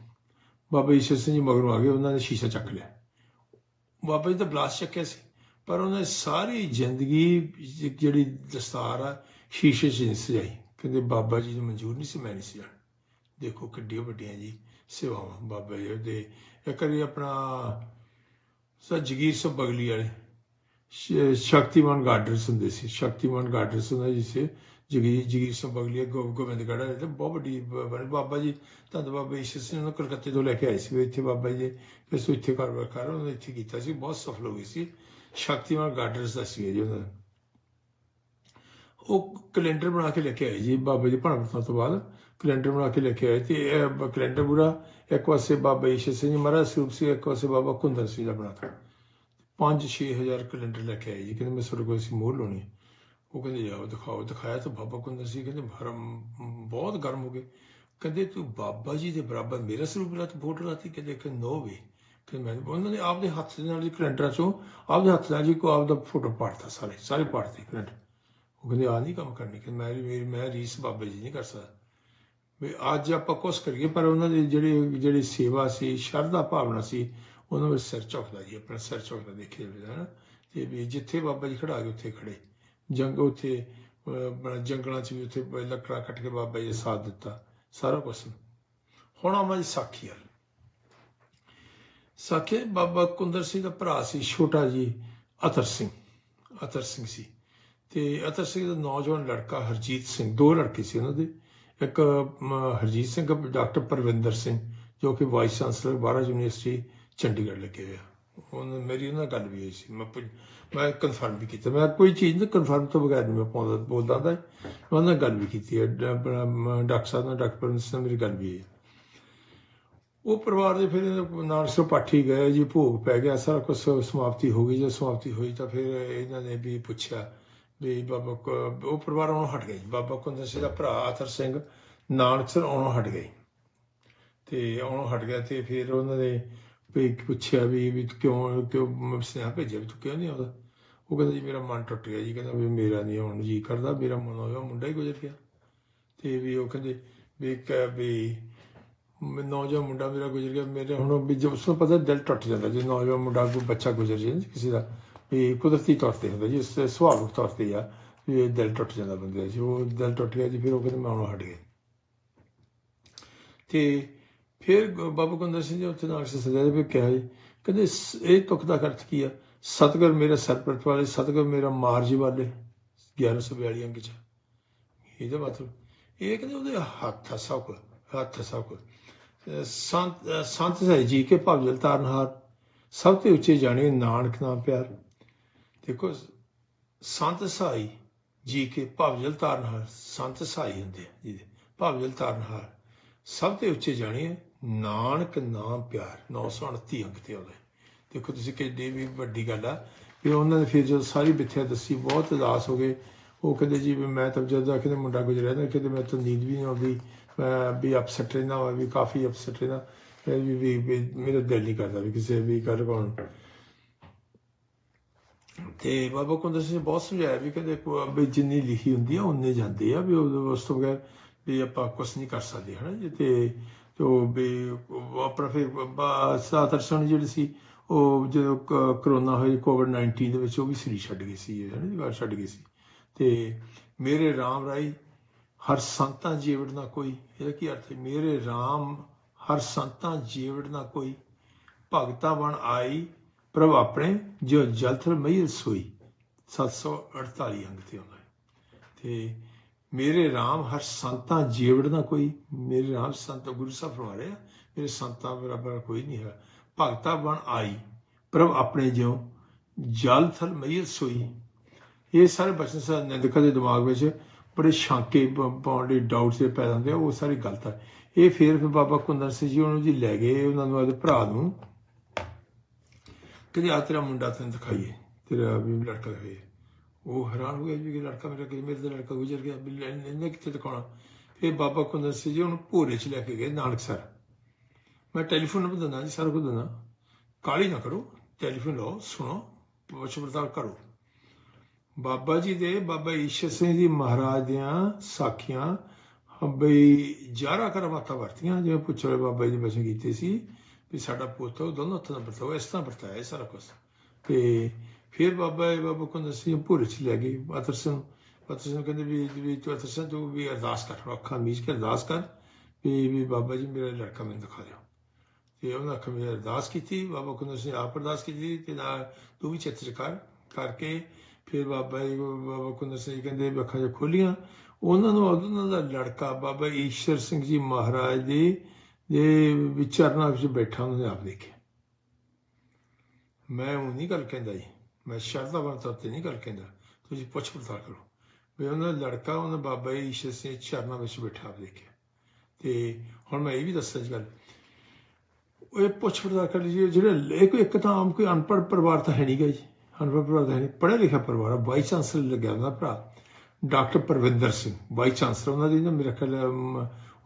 ਬਾਬਾ ਈਸ਼ਰ ਸਿੰਘ ਜੀ ਮਗਰੋਂ ਆ ਗਏ, ਉਹਨਾਂ ਨੇ ਸ਼ੀਸ਼ਾ ਚੱਕ ਲਿਆ। ਬਾਬਾ ਜੀ ਤਾਂ ਬਲਾਸ ਚੱਕਿਆ ਸੀ, ਪਰ ਉਹਨੇ ਸਾਰੀ ਜ਼ਿੰਦਗੀ ਜਿਹੜੀ ਦਸਤਾਰ ਆ, ਸ਼ੀਸ਼ੇ 'ਚ ਨਹੀਂ ਸਜਾਈ। ਕਹਿੰਦੇ, ਬਾਬਾ ਜੀ ਨੂੰ ਮਨਜ਼ੂਰ ਨਹੀਂ ਸੀ, ਮੈਂ ਨਹੀਂ ਸੀ ਜਾਣ। ਦੇਖੋ ਕਿੱਡੀਆਂ ਵੱਡੀਆਂ ਜੀ ਸੇਵਾਵਾਂ ਬਾਬਾ ਜੀ ਦੇ। ਇੱਕ ਵਾਰੀ ਆਪਣਾ ਸਰ ਜਗੀਰ ਸਿੰਘ ਬਗਲੀ ਵਾਲੇ ਸ਼ਕਤੀਮਾਨ ਗਾਰਡਨਸ ਹੁੰਦੇ ਸੀ। ਸ਼ਕਤੀਮਾਨ ਗਾਰਡਨਸ ਹੁੰਦਾ ਜਿਸੇ ਜਗੀਰ ਜਗੀਰ ਸਿੰਘ ਬਗਲੀ ਗੋ ਗੋਬਿੰਦਗੜ੍ਹ ਤੇ ਬਹੁਤ ਵੱਡੀ ਬਾਬਾ ਜੀ, ਧੰਨ ਬਾਬਾ ਈਸ਼ਰ ਸਿੰਘ ਨੂੰ ਕਲਕੱਤੇ ਤੋਂ ਲੈ ਕੇ ਆਏ ਸੀ। ਇੱਥੇ ਬਾਬਾ ਜੀ ਦੇ, ਫਿਰ ਸੋ ਇੱਥੇ ਕਾਰੋਬਾਰ ਕਰ ਉਹਨੇ ਇੱਥੇ ਕੀਤਾ ਸੀ। ਬਹੁਤ ਸਫਲ ਹੋ ਗਈ ਸੀ। ਸ਼ਕਤੀਮਾਨ ਗਾਰਡਨਸ ਦਾ ਸੀ ਜੀ ਉਹਨਾਂ ਦਾ। ਉਹ ਕੈਲੰਡਰ ਬਣਾ ਕੇ ਲੈ ਕੇ ਆਏ ਜੀ, ਬਾਬਾ ਜੀ ਭਾਣਾ ਤੋਂ ਬਾਅਦ। ਕੈਲੰਡਰ ਬਣਾ ਕੇ ਲੈ ਕੇ ਆਏ ਤੇ ਇਹ ਕੈਲੰਡਰ ਪੂਰਾ ਇੱਕ ਪਾਸੇ ਬਾਬਾ ਈਸ਼ਰ ਸਿੰਘ ਜੀ ਮਹਾਰਾਜ ਸਰੂਪ ਸੀ ਇੱਕ ਪਾਸੇ ਬਾਬਾ ਕੁੰਦਰ ਸਿੰਘ ਦਾ ਬਣਾਤਾ। 5-6000 ਕੈਲੰਡਰ ਲੈ ਕੇ ਆਏ ਜੀ, ਕਹਿੰਦੇ ਮੈਂ ਤੁਹਾਡੇ ਕੋਲ ਅਸੀਂ ਮੋਹਰ ਲਾਉਣੀ ਉਹ ਕਹਿੰਦੇ, ਜਾਓ, ਦਿਖਾਓ। ਦਿਖਾਇਆ ਤਾਂ ਬਾਬਾ ਕੁੰਦਰ ਸਿੰਘ ਕਹਿੰਦੇ, ਭਰਮ, ਬਹੁਤ ਗਰਮ ਹੋ ਗਏ। ਕਹਿੰਦੇ, ਤੂੰ ਬਾਬਾ ਜੀ ਦੇ ਬਰਾਬਰ ਮੇਰਾ ਸਰੂਪ ਲਾ ਤੂੰ ਫੋਟੋ ਲਾਤੀ? ਕਹਿੰਦੇ ਕਿ ਨੋ ਵੇ। ਕਿ ਮੈਂ ਉਹਨਾਂ ਨੇ ਆਪਦੇ ਹੱਥ ਦੇ ਨਾਲ ਜੀ ਕੈਲੰਡਰਾਂ ਚੋਂ ਆਪਦੇ ਹੱਥ ਨਾਲ ਜੀ ਕੋ ਆਪਦਾ ਫੋਟੋ ਪਾੜਤਾ ਸਾਰੇ ਸਾਰੇ ਪਾੜਤੇ ਕੈਲੰਡਰ। ਉਹ ਕਹਿੰਦੇ ਆ ਨਹੀਂ ਕੰਮ ਕਰਨੀ, ਕਿ ਮੈਂ ਮੇਰੀ, ਮੈਂ ਰੀਸ ਬਾਬਾ ਜੀ ਨਹੀਂ ਕਰ ਸਕਦਾ ਵੀ ਅੱਜ ਆਪਾਂ ਕੁਛ ਕਰੀਏ, ਪਰ ਉਹਨਾਂ ਦੀ ਜਿਹੜੀ ਜਿਹੜੀ ਸੇਵਾ ਸੀ, ਸ਼ਰਧਾ ਭਾਵਨਾ ਸੀ, ਉਹਨਾਂ ਵਿੱਚ ਸਿਰ ਝੁਕਦਾ ਜੀ, ਆਪਣਾ ਸਿਰ ਝੁਕਦਾ ਦੇਖੇ ਵੀ ਨਾ ਤੇ ਵੀ ਜਿੱਥੇ ਬਾਬਾ ਜੀ ਖੜਾ ਗਏ ਉੱਥੇ ਖੜੇ ਜੰਗ, ਉੱਥੇ ਜੰਗਲਾਂ 'ਚ ਵੀ ਉੱਥੇ ਬ- ਲੱਕੜਾਂ ਕੱਟ ਕੇ ਬਾਬਾ ਜੀ ਨੇ ਸਾਥ ਦਿੱਤਾ, ਸਾਰਾ ਕੁਝ ਹੁਣ ਆਵਾਂ ਜੀ ਸਾਖੀ ਵੱਲ। ਸਾਖੀ, ਬਾਬਾ ਕੁੰਦਰ ਸਿੰਘ ਦਾ ਭਰਾ ਸੀ, ਛੋਟਾ ਜੀ, ਅਤਰ ਸਿੰਘ ਅਤਰ ਸਿੰਘ ਸੀ। ਤੇ ਅਤਰ ਸਿੰਘ ਦਾ ਨੌਜਵਾਨ ਲੜਕਾ ਹਰਜੀਤ ਸਿੰਘ ਦੋ ਲੜਕੇ ਸੀ ਉਹਨਾਂ ਦੇ। ਇੱਕ ਹਰਜੀਤ ਸਿੰਘ ਡਾਕਟਰ ਪਰਵਿੰਦਰ ਸਿੰਘ ਜੋ ਕਿ ਵਾਈਸ ਚਾਂਸਲਰ ਬਾਰਾ ਯੂਨੀਵਰਸਿਟੀ ਚੰਡੀਗੜ੍ਹ ਲੱਗੇ ਹੋਇਆ ਉਹਨਾਂ ਮੇਰੀ ਉਹਨਾਂ ਨਾਲ ਗੱਲ ਵੀ ਹੋਈ ਸੀ। ਮੈਂ ਮੈਂ ਕਨਫਰਮ ਵੀ ਕੀਤਾ। ਮੈਂ ਕੋਈ ਚੀਜ਼ ਨੂੰ ਕਨਫਰਮ ਤੋਂ ਬਗੈਰ ਨਹੀਂ ਮੈਂ ਪਾਉਂਦਾ ਬੋਲਦਾ ਹੁੰਦਾ ਉਹਨਾਂ ਨਾਲ ਗੱਲ ਵੀ ਕੀਤੀ ਹੈ। ਆਪਣਾ, ਡਾਕਟਰ ਸਾਹਿਬ ਨਾਲ ਡਾਕਟਰ ਪਰਵਿੰਦਰ ਸਿੰਘ ਮੇਰੀ ਗੱਲ ਵੀ ਹੋਈ ਹੈ। ਉਹ ਪਰਿਵਾਰ ਦੇ ਫਿਰ ਨਾਨਕ ਸੋ ਪਾਠੀ ਗਏ ਜੀ ਭੋਗ ਪੈ ਗਿਆ ਸਾਰਾ ਕੁਝ ਸਮਾਪਤੀ ਹੋ ਗਈ। ਜਦ ਸਮਾਪਤੀ ਹੋਈ ਤਾਂ ਫਿਰ ਇਹਨਾਂ ਨੇ ਵੀ ਪੁੱਛਿਆ ਵੀ ਬਾਬਾ ਉਹ ਪਰਿਵਾਰ ਆਉਣੋਂ ਹਟ ਗਏ। ਬਾਬਾ ਕੁੰਦਰ ਸਿੰਘ ਦਾ ਭਰਾ ਆਥਰ ਸਿੰਘ ਨਾਨਕਸਰ ਆਉਣੋਂ ਹਟ ਗਏ। ਤੇ ਆਉਣੋਂ ਹਟ ਗਿਆ ਤੇ ਫਿਰ ਉਹਨਾਂ ਨੇ ਵੀ ਪੁੱਛਿਆ ਵੀ ਵੀ ਕਿਉਂ ਕਿਉਂ ਸੁਨੇਹਾ ਭੇਜਿਆ ਵੀ ਤੂੰ ਕਿਉਂ ਨਹੀਂ ਆਉਂਦਾ? ਉਹ ਕਹਿੰਦਾ ਜੀ, ਮੇਰਾ ਮਨ ਟੁੱਟ ਗਿਆ ਜੀ। ਕਹਿੰਦਾ ਵੀ ਮੇਰਾ ਨਹੀਂ ਆਉਣ ਜੀ ਕਰਦਾ, ਮੇਰਾ ਮਨ ਹੋਇਆ, ਮੁੰਡਾ ਹੀ ਗੁਜ਼ਰ ਗਿਆ। ਤੇ ਵੀ ਉਹ ਕਹਿੰਦੇ ਵੀ ਕਹਿ ਵੀ ਨੌਜਵਾਨ ਮੁੰਡਾ ਮੇਰਾ ਗੁਜ਼ਰ ਗਿਆ। ਮੇਰੇ ਹੁਣ ਵੀ ਜਦ ਉਸਨੂੰ ਪਤਾ ਦਿਲ ਟੁੱਟ ਜਾਂਦਾ ਜੇ। ਨੌਜਵਾਨ ਮੁੰਡਾ ਕੋਈ ਬੱਚਾ ਗੁਜ਼ਰ ਜੇ ਕਿਸੇ ਦਾ। ਕੁਦਰਤੀ ਤੌਰ ਤੇ ਹੁੰਦਾ ਜੀ ਸੁਭਾਵਿਕ ਤੌਰ ਤੇ ਆ, ਵੀ ਦਿਲ ਟੁੱਟ ਜਾਂਦਾ ਬੰਦੇ ਜੀ ਉਹ ਦਿਲ ਟੁੱਟ ਗਿਆ ਜੀ, ਫਿਰ ਉਹ ਕਹਿੰਦੇ ਮੈਂ ਆਉਣੋਂ ਹਟ ਗਏ ਤੇ ਫਿਰ ਬਾਬਾ ਕੁੰਦਰ ਸਿੰਘ ਜੀ ਉੱਥੇ ਨਾਲ ਸਜਾ ਦੇ ਕਿਹਾ ਜੀ, ਕਹਿੰਦੇ ਇਹ ਤੁਕ ਦਾ ਅਰਥ ਕੀ ਆ? ਸਤਗੁਰ ਮੇਰਾ ਸਰਪ੍ਰਤ ਵਾਲੇ, ਸਤਗੁਰ ਮੇਰਾ ਮਾਰਜੀ ਵਾਲੇ 1142 ਅੰਕ ਚ। ਇਹਦਾ ਮਤਲਬ, ਇਹ ਕਹਿੰਦੇ ਉਹਦੇ ਹੱਥ ਆ ਸਭ ਕੁਝ ਹੱਥ ਸਭ ਕੁਝ ਸੰਤ ਸੰਤ ਸਾਹਿਬ ਜੀ ਕੇ ਭਵਜਲ ਤਾਰਨਹਾਰ ਸਭ ਤੋਂ ਉੱਚੇ ਜਾਣੇ ਨਾਨਕ ਨਾਮ ਪਿਆਰ। ਦੇਖੋ, ਸੰਤ ਸਾਈ ਜੀ ਕੇ ਭਵਜਲ ਤਾਰਨਹਾਰ, ਸੰਤ ਸਾਈ ਹੁੰਦੇ ਆ ਜਿਹਦੇ ਭਵਜਲ ਤਾਰਨਹਾਰ। ਸਭ ਤੋਂ ਉੱਚੇ ਜਾਣੇ ਨਾਨਕ ਨਾਮ ਪਿਆਰ 929 ਅੰਕ ਤੇ ਆਉਂਦਾ ਦੇਖੋ, ਤੁਸੀਂ ਕਿੰਨੀ ਵੀ ਵੱਡੀ ਗੱਲ ਆ, ਵੀ ਉਹਨਾਂ ਨੇ ਫਿਰ ਜਦੋਂ ਸਾਰੀ ਮਿੱਥਿਆ ਦੱਸੀ, ਬਹੁਤ ਉਦਾਸ ਹੋ ਗਏ। ਉਹ ਕਹਿੰਦੇ ਜੀ ਮੈਂ ਤਾਂ ਜਦੋਂ ਆਖਦੇ ਮੁੰਡਾ ਗੁਜਰਿਆ ਨਾ ਕਿਤੇ ਮੈਂ ਤਾਂ ਨੀਂਦ ਵੀ ਨਹੀਂ ਆਉਂਦੀ, ਮੈਂ ਵੀ ਅਪਸੈਟ ਰਹਿਣਾ ਵਾ, ਵੀ ਕਾਫੀ ਅਪਸੈਟ ਰਹਿਣਾ ਵੀ ਮੇਰਾ ਦਿਲ ਨਹੀਂ ਕਰਦਾ ਵੀ ਕਿਸੇ ਵੀ ਕਰ ਕੋਣ ਤੇ ਬਾਬਾ ਕੁੰਦਰ ਸਿੰਘ ਨੇ ਬਹੁਤ ਸਮਝਾਇਆ ਵੀ ਕਹਿੰਦੇ ਕੋ- ਜਿੰਨੀ ਲਿਖੀ ਹੁੰਦੀ ਆ ਉਹਨੇ ਜਾਂਦੇ ਆ। ਵੀ ਉਸ ਤੋਂ ਬਗੈਰ ਵੀ ਆਪਾਂ ਕੁਝ ਨਹੀਂ ਕਰ ਸਕਦੇ, ਹਨਾ ਜੀ। ਤੇ ਤੋ ਵੀ ਆਪਣਾ ਫਿਰ ਸਾਤਰ ਜਿਹੜੀ ਸੀ, ਉਹ ਜਦੋਂ ਕਰੋਨਾ ਹੋਈ ਕੋਵਿਡ 19 ਦੇ ਵਿੱਚ ਉਹ ਵੀ ਸਰੀ ਛੱਡ ਗਈ ਸੀ, ਹਨਾ ਜੀ ਛੱਡ ਗਈ ਸੀ। ਤੇ ਮੇਰੇ RAM ਰਾਈ, ਹਰ ਸੰਤਾਂ ਜੀਵੜ ਨਾ ਕੋਈ, ਇਹਦਾ ਕੀ ਅਰਥ ਹੈ? ਮੇਰੇ RAM ਹਰ ਸੰਤਾਂ ਜੀਵੜ ਨਾ ਕੋਈ, ਭਗਤਾ ਬਣ ਆਈ ਪ੍ਰਭ ਆਪਣੇ ਜੋ ਜਲਥਲ ਮਈ ਸੋਈ 748 ਅੰਗ ਤੇ ਆਉਂਦਾ ਹੈ। ਤੇ ਮੇਰੇ RAM ਹਰ ਸੰਤਾਂ ਜੀਵੜ ਨਾ ਕੋਈ, ਮੇਰੇ RAM ਸੰਤ ਗੁਰੂ ਸਾਹਿਬ ਫਰਮਾ ਰਹੇ ਮੇਰੇ ਸੰਤਾਂ ਬਰਾਬਰ ਕੋਈ ਨਹੀਂ ਹੈ ਭਗਤਾ ਬਣ ਆਈ, ਪ੍ਰਭ ਆਪਣੇ ਜਿਉ ਜਲ ਥਲ ਮਈ ਸੋਈ ਇਹ ਸਾਰੇ ਬਚਨ ਸਾਹਿਬ ਨਿੰਦਕਾਂ ਦੇ ਦਿਮਾਗ ਵਿੱਚ ਬੜੇ ਸ਼ਾਂਕੇ ਪ- ਪਾਉਣ ਦੇ ਡਾਊਟਸ ਦੇ ਪੈਦਾ ਹੁੰਦੇ ਆ, ਉਹ ਸਾਰੀ ਗਲਤ ਹੈ ਇਹ ਫਿਰ ਫਿਰ ਬਾਬਾ ਕੁੰਦਰ ਸਿੰਘ ਜੀ ਉਹਨੂੰ ਜੀ ਲੈ ਗਏ, ਉਹਨਾਂ ਨੂੰ ਆਪਣੇ ਭਰਾ ਨੂੰ ਕਹਿੰਦੇ ਆ ਤੇਰਾ ਮੁੰਡਾ ਤੈਨੂੰ ਦਿਖਾਈਏ, ਤੇਰਾ ਵੀ ਲੜਕਾ ਹੈ ਉਹ ਹੈਰਾਨ ਹੋ ਗਿਆ ਜੀ ਕਿ ਲੜਕਾ ਮੇਰਾ ਕਿ ਮੇਰੇ ਦਾ ਲੜਕਾ ਗੁਜ਼ਰ ਗਿਆ, ਵੀ ਇਹਨੇ ਕਿੱਥੇ ਦਿਖਾਉਣਾ? ਫਿਰ ਬਾਬਾ ਕੁੰਦਰ ਸਿੰਘ ਜੀ ਉਹਨੂੰ ਭੋਰੇ 'ਚ ਲੈ ਕੇ ਗਏ ਨਾਨਕਸਰ ਮੈਂ ਟੈਲੀਫੋਨ ਨੰਬਰ ਦਿੰਦਾ ਜੀ, ਸਾਰਾ ਕੁਝ ਦਿੰਦਾ। ਕਾਲੀ ਨਾ ਕਰੋ, ਟੈਲੀਫੋਨ ਲਓ, ਸੁਣੋ ਪੁੱਛ ਪੜਤਾਲ ਕਰੋ। ਬਾਬਾ ਜੀ ਦੇ, ਬਾਬਾ ਈਸ਼ਰ ਸਿੰਘ ਜੀ ਮਹਾਰਾਜ ਦੀਆਂ ਸਾਖੀਆਂ, ਬਈ ਜਾਰਾ ਕਰ ਮਾਤਾ ਵਰਤੀਆਂ, ਜਿਵੇਂ ਪੁੱਛੋ ਬਾਬਾ ਜੀ ਨੇ ਬਚਨ ਕੀਤੀ ਸੀ ਵੀ ਸਾਡਾ ਪੁੱਤ ਉਹ ਦੋਨੋਂ ਹੱਥਾਂ ਨਾਲ ਵਰਤਾਓ ਇਸ ਤਰ੍ਹਾਂ ਵਰਤਾਇਆ ਸਾਰਾ ਕੁਝ ਤੇ ਫਿਰ ਬਾਬਾ ਬਾਬਾ ਕੁੰਦਰ ਸਿੰਘ ਭੂਰੇ ਚ ਲੈ ਗਏ ਅਤਰ ਸਿੰਘ। ਅਤਰ ਸਿੰਘ ਕਹਿੰਦੇ ਵੀ ਵੀ ਤੂੰ ਅਤਰ ਸਿੰਘ, ਤੂੰ ਵੀ ਅਰਦਾਸ ਕਰ ਅੱਖਾਂ ਮੀਚ ਕੇ ਅਰਦਾਸ ਕਰ ਵੀ ਵੀ ਬਾਬਾ ਜੀ ਮੇਰਾ ਲੜਕਾ ਮੈਨੂੰ ਦਿਖਾ ਦਿਓ। ਤੇ ਉਹਨਾਂ ਅੱਖਾਂ ਵਿੱਚ ਅਰਦਾਸ ਕੀਤੀ, ਬਾਬਾ ਕੁੰਦਰ ਸਿੰਘ ਆਪ ਅਰਦਾਸ ਕੀਤੀ ਤੇ ਨਾਲ ਤੂੰ ਵੀ ਚਿੱਤਰ ਕਰ, ਕਰਕੇ ਫਿਰ ਬਾਬਾ ਜੀ, ਬਾਬਾ ਕੁੰਦਰ ਸਿੰਘ ਜੀ ਕਹਿੰਦੇ ਅੱਖਾਂ ਜੇ ਖੋਲੀਆਂ, ਉਹਨਾਂ ਨੂੰ, ਉਹਨਾਂ ਦਾ ਲੜਕਾ ਬਾਬਾ ਈਸ਼ਰ ਸਿੰਘ ਜੀ ਮਹਾਰਾਜ ਦੇ ਦੇ ਵਿਚਰਨਾਂ ਵਿੱਚ ਬੈਠਾ ਉਹਨਾਂ ਆਪ ਦੇਖਿਆ ਮੈਂ ਉਹ ਨਹੀਂ ਗੱਲ ਕਹਿੰਦਾ ਜੀ। ਮੈਂ ਸ਼ਰਧਾਵਾਨ ਤੌਰ ਤੇ ਨਹੀਂ ਗੱਲ ਕਹਿੰਦਾ। ਤੁਸੀਂ ਪੁੱਛ ਪੜਤਾਲ ਕਰੋ। ਵੀ ਉਹਨਾਂ ਦਾ ਲੜਕਾ, ਉਹਨਾਂ ਬਾਬਾ ਈਸ਼ਰ ਸਿੰਘ ਚਰਨਾਂ ਵਿੱਚ ਬੈਠਾ, ਆਪ ਦੇਖਿਆ ਤੇ ਹੁਣ ਮੈਂ ਇਹ ਵੀ ਦੱਸਾਂ ਜੀ ਗੱਲ। ਇਹ ਪੁੱਛ ਪੜਤਾਲ ਕਰ ਲਈ ਜਿਹੜੇ ਇਹ ਇੱਕ ਤਾਂ ਆਮ ਕੋਈ ਅਨਪੜ੍ਹ ਪਰਿਵਾਰ ਤਾਂ ਹੈ ਨਹੀਂ ਗਾ ਜੀ। ਅਨਪੜ੍ਹ ਪਰਿਵਾਰ ਤਾਂ ਹੈ ਨਹੀਂ। ਪੜ੍ਹਿਆ ਲਿਖਿਆ ਪਰਿਵਾਰ ਆ। ਵਾਈਸ ਚਾਂਸਲਰ ਲੱਗਿਆ ਉਹਨਾਂ ਦਾ ਭਰਾ। Doctor Parvinder Singh vice chancellor ਉਹਨਾਂ ਦੀ ਨਾ ਮੇਰਾ ਖਿਆਲ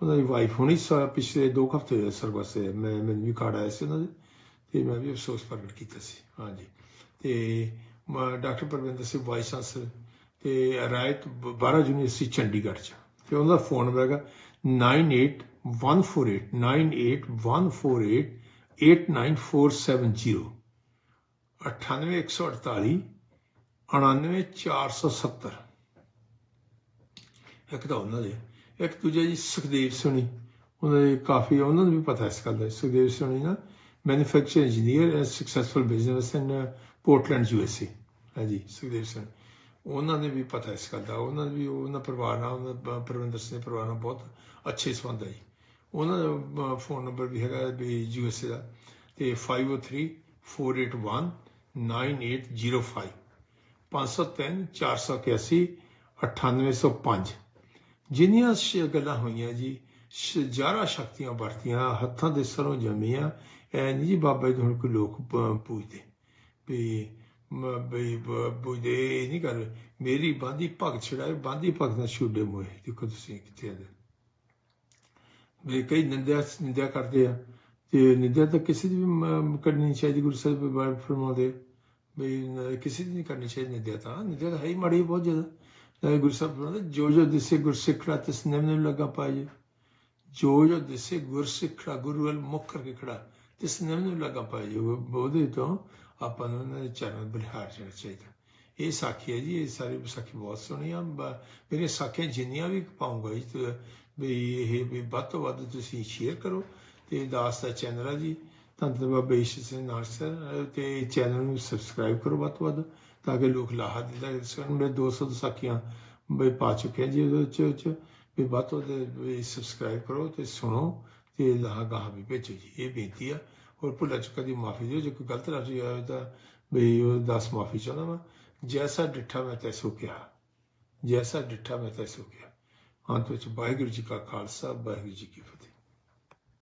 ਉਹਨਾਂ ਦੀ ਵਾਈਫ ਹੋਣੀ ਸ- ਪਿਛਲੇ 2 ਹਫ਼ਤੇ ਹੋਏ ਸਰਵਸੇ ਮੈਂ, ਮੈਨੂੰ ਵੀ ਕਾਰਡ ਆਇਆ ਸੀ ਉਹਨਾਂ ਦੇ, ਤੇ ਮੈਂ ਵੀ ਅਫਸੋਸ ਪ੍ਰਗਟ ਕੀਤਾ ਸੀ, ਹਾਂਜੀ। ਤੇ ਮ- doctor Parvinder Singh vice chancellor ਤੇ ਰਾਇਤ 12 ਯੂਨੀਵਰਸਿਟੀ ਚੰਡੀਗੜ੍ਹ ਚ ਤੇ ਉਹਨਾਂ ਦਾ ਫੋਨ ਨੰਬਰ ਹੈਗਾ 98148 98148 89470 98148 99470 ਇੱਕ ਤਾਂ ਉਹਨਾਂ ਦੇ। ਇੱਕ ਦੂਜਾ ਜੀ ਸੁਖਦੇਵ ਸੋਨੀ ਉਹਨਾਂ ਦੇ ਕਾਫੀ, ਉਹਨਾਂ ਨੂੰ ਵੀ ਪਤਾ ਇਸ ਗੱਲ ਦਾ, ਸੁਖਦੇਵ ਸੋਨੀ ਨਾ manufacture engineer and successful business in Portland USA ਹੈ ਜੀ, ਸੁਖਦੇਵ ਸੋਨੀ ਉਹਨਾਂ ਨੇ ਵੀ ਪਤਾ ਇਸ ਗੱਲ ਦਾ। ਉਹਨਾਂ ਦੇ ਵੀ, ਉਹਨਾਂ ਪਰਿਵਾਰ ਨਾਲ, ਉਹਨਾਂ ਪਰਵਿੰਦਰ ਸਿੰਘ ਪਰਿਵਾਰ ਨਾਲ ਬਹੁਤ ਅੱਛੇ ਸੰਬੰਧ ਹੈ ਜੀ ਉਹਨਾਂ ਦਾ ਫੋਨ ਨੰਬਰ ਵੀ ਹੈਗਾ ਵੀ ਏ ਦਾ। ਤੇ 503 481 9805 503 481 9805 ਜਿੰਨੀਆਂ ਸ਼- ਗੱਲਾਂ ਹੋਈਆਂ ਜੀ, ਸ਼- ਸ਼ਕਤੀਆਂ ਵਰਤੀਆਂ, ਹੱਥਾਂ ਦੇ ਸਰੋਂ ਜੰਮੀਆਂ, ਐ ਨਹੀਂ ਜੀ ਬਾਬਾ ਜੀ ਤੋਂ ਹੁਣ ਕੋਈ ਲੋਕ ਪ- ਪੂਜਦੇ। ਵੀ ਬਈ ਵੀ ਇਹ ਨਹੀਂ ਕਰ ਮੇਰੀ ਬਾਂਦੀ ਭਗਤ ਛੜਾਏ ਬਾਂਦੀ ਭਗਤ ਨਾਲ ਛੁੱਡੇ ਮੋਏ, ਦੇਖੋ ਤੁਸੀਂ ਕਿੱਥੇ ਆ ਵੀ ਕਈ ਨਿੰਦਿਆ ਨਿੰਦਿਆ ਕਰਦੇ ਆ, ਤੇ ਨਿੰਦਿਆ ਤਾਂ ਕਿਸੇ ਦੀ ਵੀ ਕਰਨੀ ਨਹੀਂ ਚਾਹੀਦੀ, ਗੁਰੂ ਸਾਹਿਬ ਵੀ ਫਰਮਾਉਂਦੇ ਵੀ ਕਿਸੇ ਦੀ ਨਹੀਂ ਕਰਨੀ ਚਾਹੀਦੀ ਨਿੰਦਿਆ ਤਾਂ। ਨਿੰਦਿਆ ਤਾਂ ਹੈ ਹੀ ਮਾੜੀ ਬਹੁਤ ਜ਼ਿਆਦਾ। ਗੁਰੂ ਸਾਹਿਬ ਫਰਮਾਉਂਦੇ ਜੋ ਜੋ ਦਿਸੇ ਗੁਰ ਤਿਸ ਨਿਮ ਨਿਮ ਲੱਗਾ ਪਾਏ ਜੋ ਜੋ ਦਿਸੇ ਗੁਰ ਗੁਰੂ ਵੱਲ ਮੁੱਖ ਕਰਕੇ ਖੜਾ ਤਿਸ ਨਿਮ ਨਿਮ ਲੱਗਾ ਪਾਏ ਉਹਦੇ ਤੋਂ ਆਪਾਂ ਨੂੰ ਉਹਨਾਂ ਦੇ ਚਰਨ ਬਲਿਹਾਰ ਜਾਣਾ ਚਾਹੀਦਾ ਇਹ ਸਾਖੀ ਹੈ ਜੀ ਇਹ ਸਾਰੀ ਸਾਖੀ ਬਹੁਤ ਸੋਹਣੀ ਆ ਬ- ਮੇਰੀਆਂ ਸਾਖੀਆਂ ਜਿੰਨੀਆਂ ਵੀ ਪਾਉਂਗਾ ਜੀ ਤੇ ਵੀ ਇਹ ਵੀ ਵੱਧ ਤੋਂ ਵੱਧ ਤੁਸੀਂ ਸ਼ੇਅਰ ਕਰੋ ਤੇ ਦਾਸ ਦਾ ਚੈਨਲ ਆ ਜੀ ਧੰਨਵਾਦ ਬਾਬਾ ਈਸ਼ਰ ਸਿੰਘ ਨਾਰਸਰ ਤੇ ਚੈਨਲ ਨੂੰ ਸਬਸਕ੍ਰਾਈਬ ਕਰੋ ਵੱਧ ਤੋਂ ਵੱਧ ਤਾਂ ਕਿ ਲੋਕ ਲਾਹਾ ਦਿੰਦਾ ਸਨ ਮੇਰੇ 200 ਸਾਖੀਆਂ ਬਈ ਪਾ ਚੁੱਕਿਆ ਜੀ ਉਹਦੇ ਚ ਵੀ ਵੱਧ ਤੋਂ ਵੀ ਸਬਸਕ੍ਰਾਈਬ ਕਰੋ ਤੇ ਸੁਣੋ ਤੇ ਲਾਹਾ ਗਾਹ ਵੀ ਭੇਜੋ ਜੀ। ਇਹ ਬੇਨਤੀ ਆ। ਔਰ ਭੁੱਲਾਂ ਚੁੱਕਾ ਦੀ ਮਾਫੀ ਦਿਓ। ਜੇ ਕੋਈ ਗਲਤ ਲਫ਼ਜ਼ ਹੋਇਆ ਤਾਂ ਵੀ ਉਹ ਦੱਸ ਮਾਫੀ ਚਾਹੁੰਦਾ ਮੈਂ ਜੈਸਾ ਡਿੱਠਾ ਮੈਂ ਤੈਸੋ ਕਿਹਾ ਜੈਸਾ ਡਿੱਠਾ ਮੈਂ ਤੈਸੋ ਕਿਹਾ ਅੰਤ ਵਿੱਚ ਵਾਹਿਗੁਰੂ ਜੀ ਕਾ ਖਾਲਸਾ, ਵਾਹਿਗੁਰੂ ਜੀ ਕੀ ਫਤਿਹ।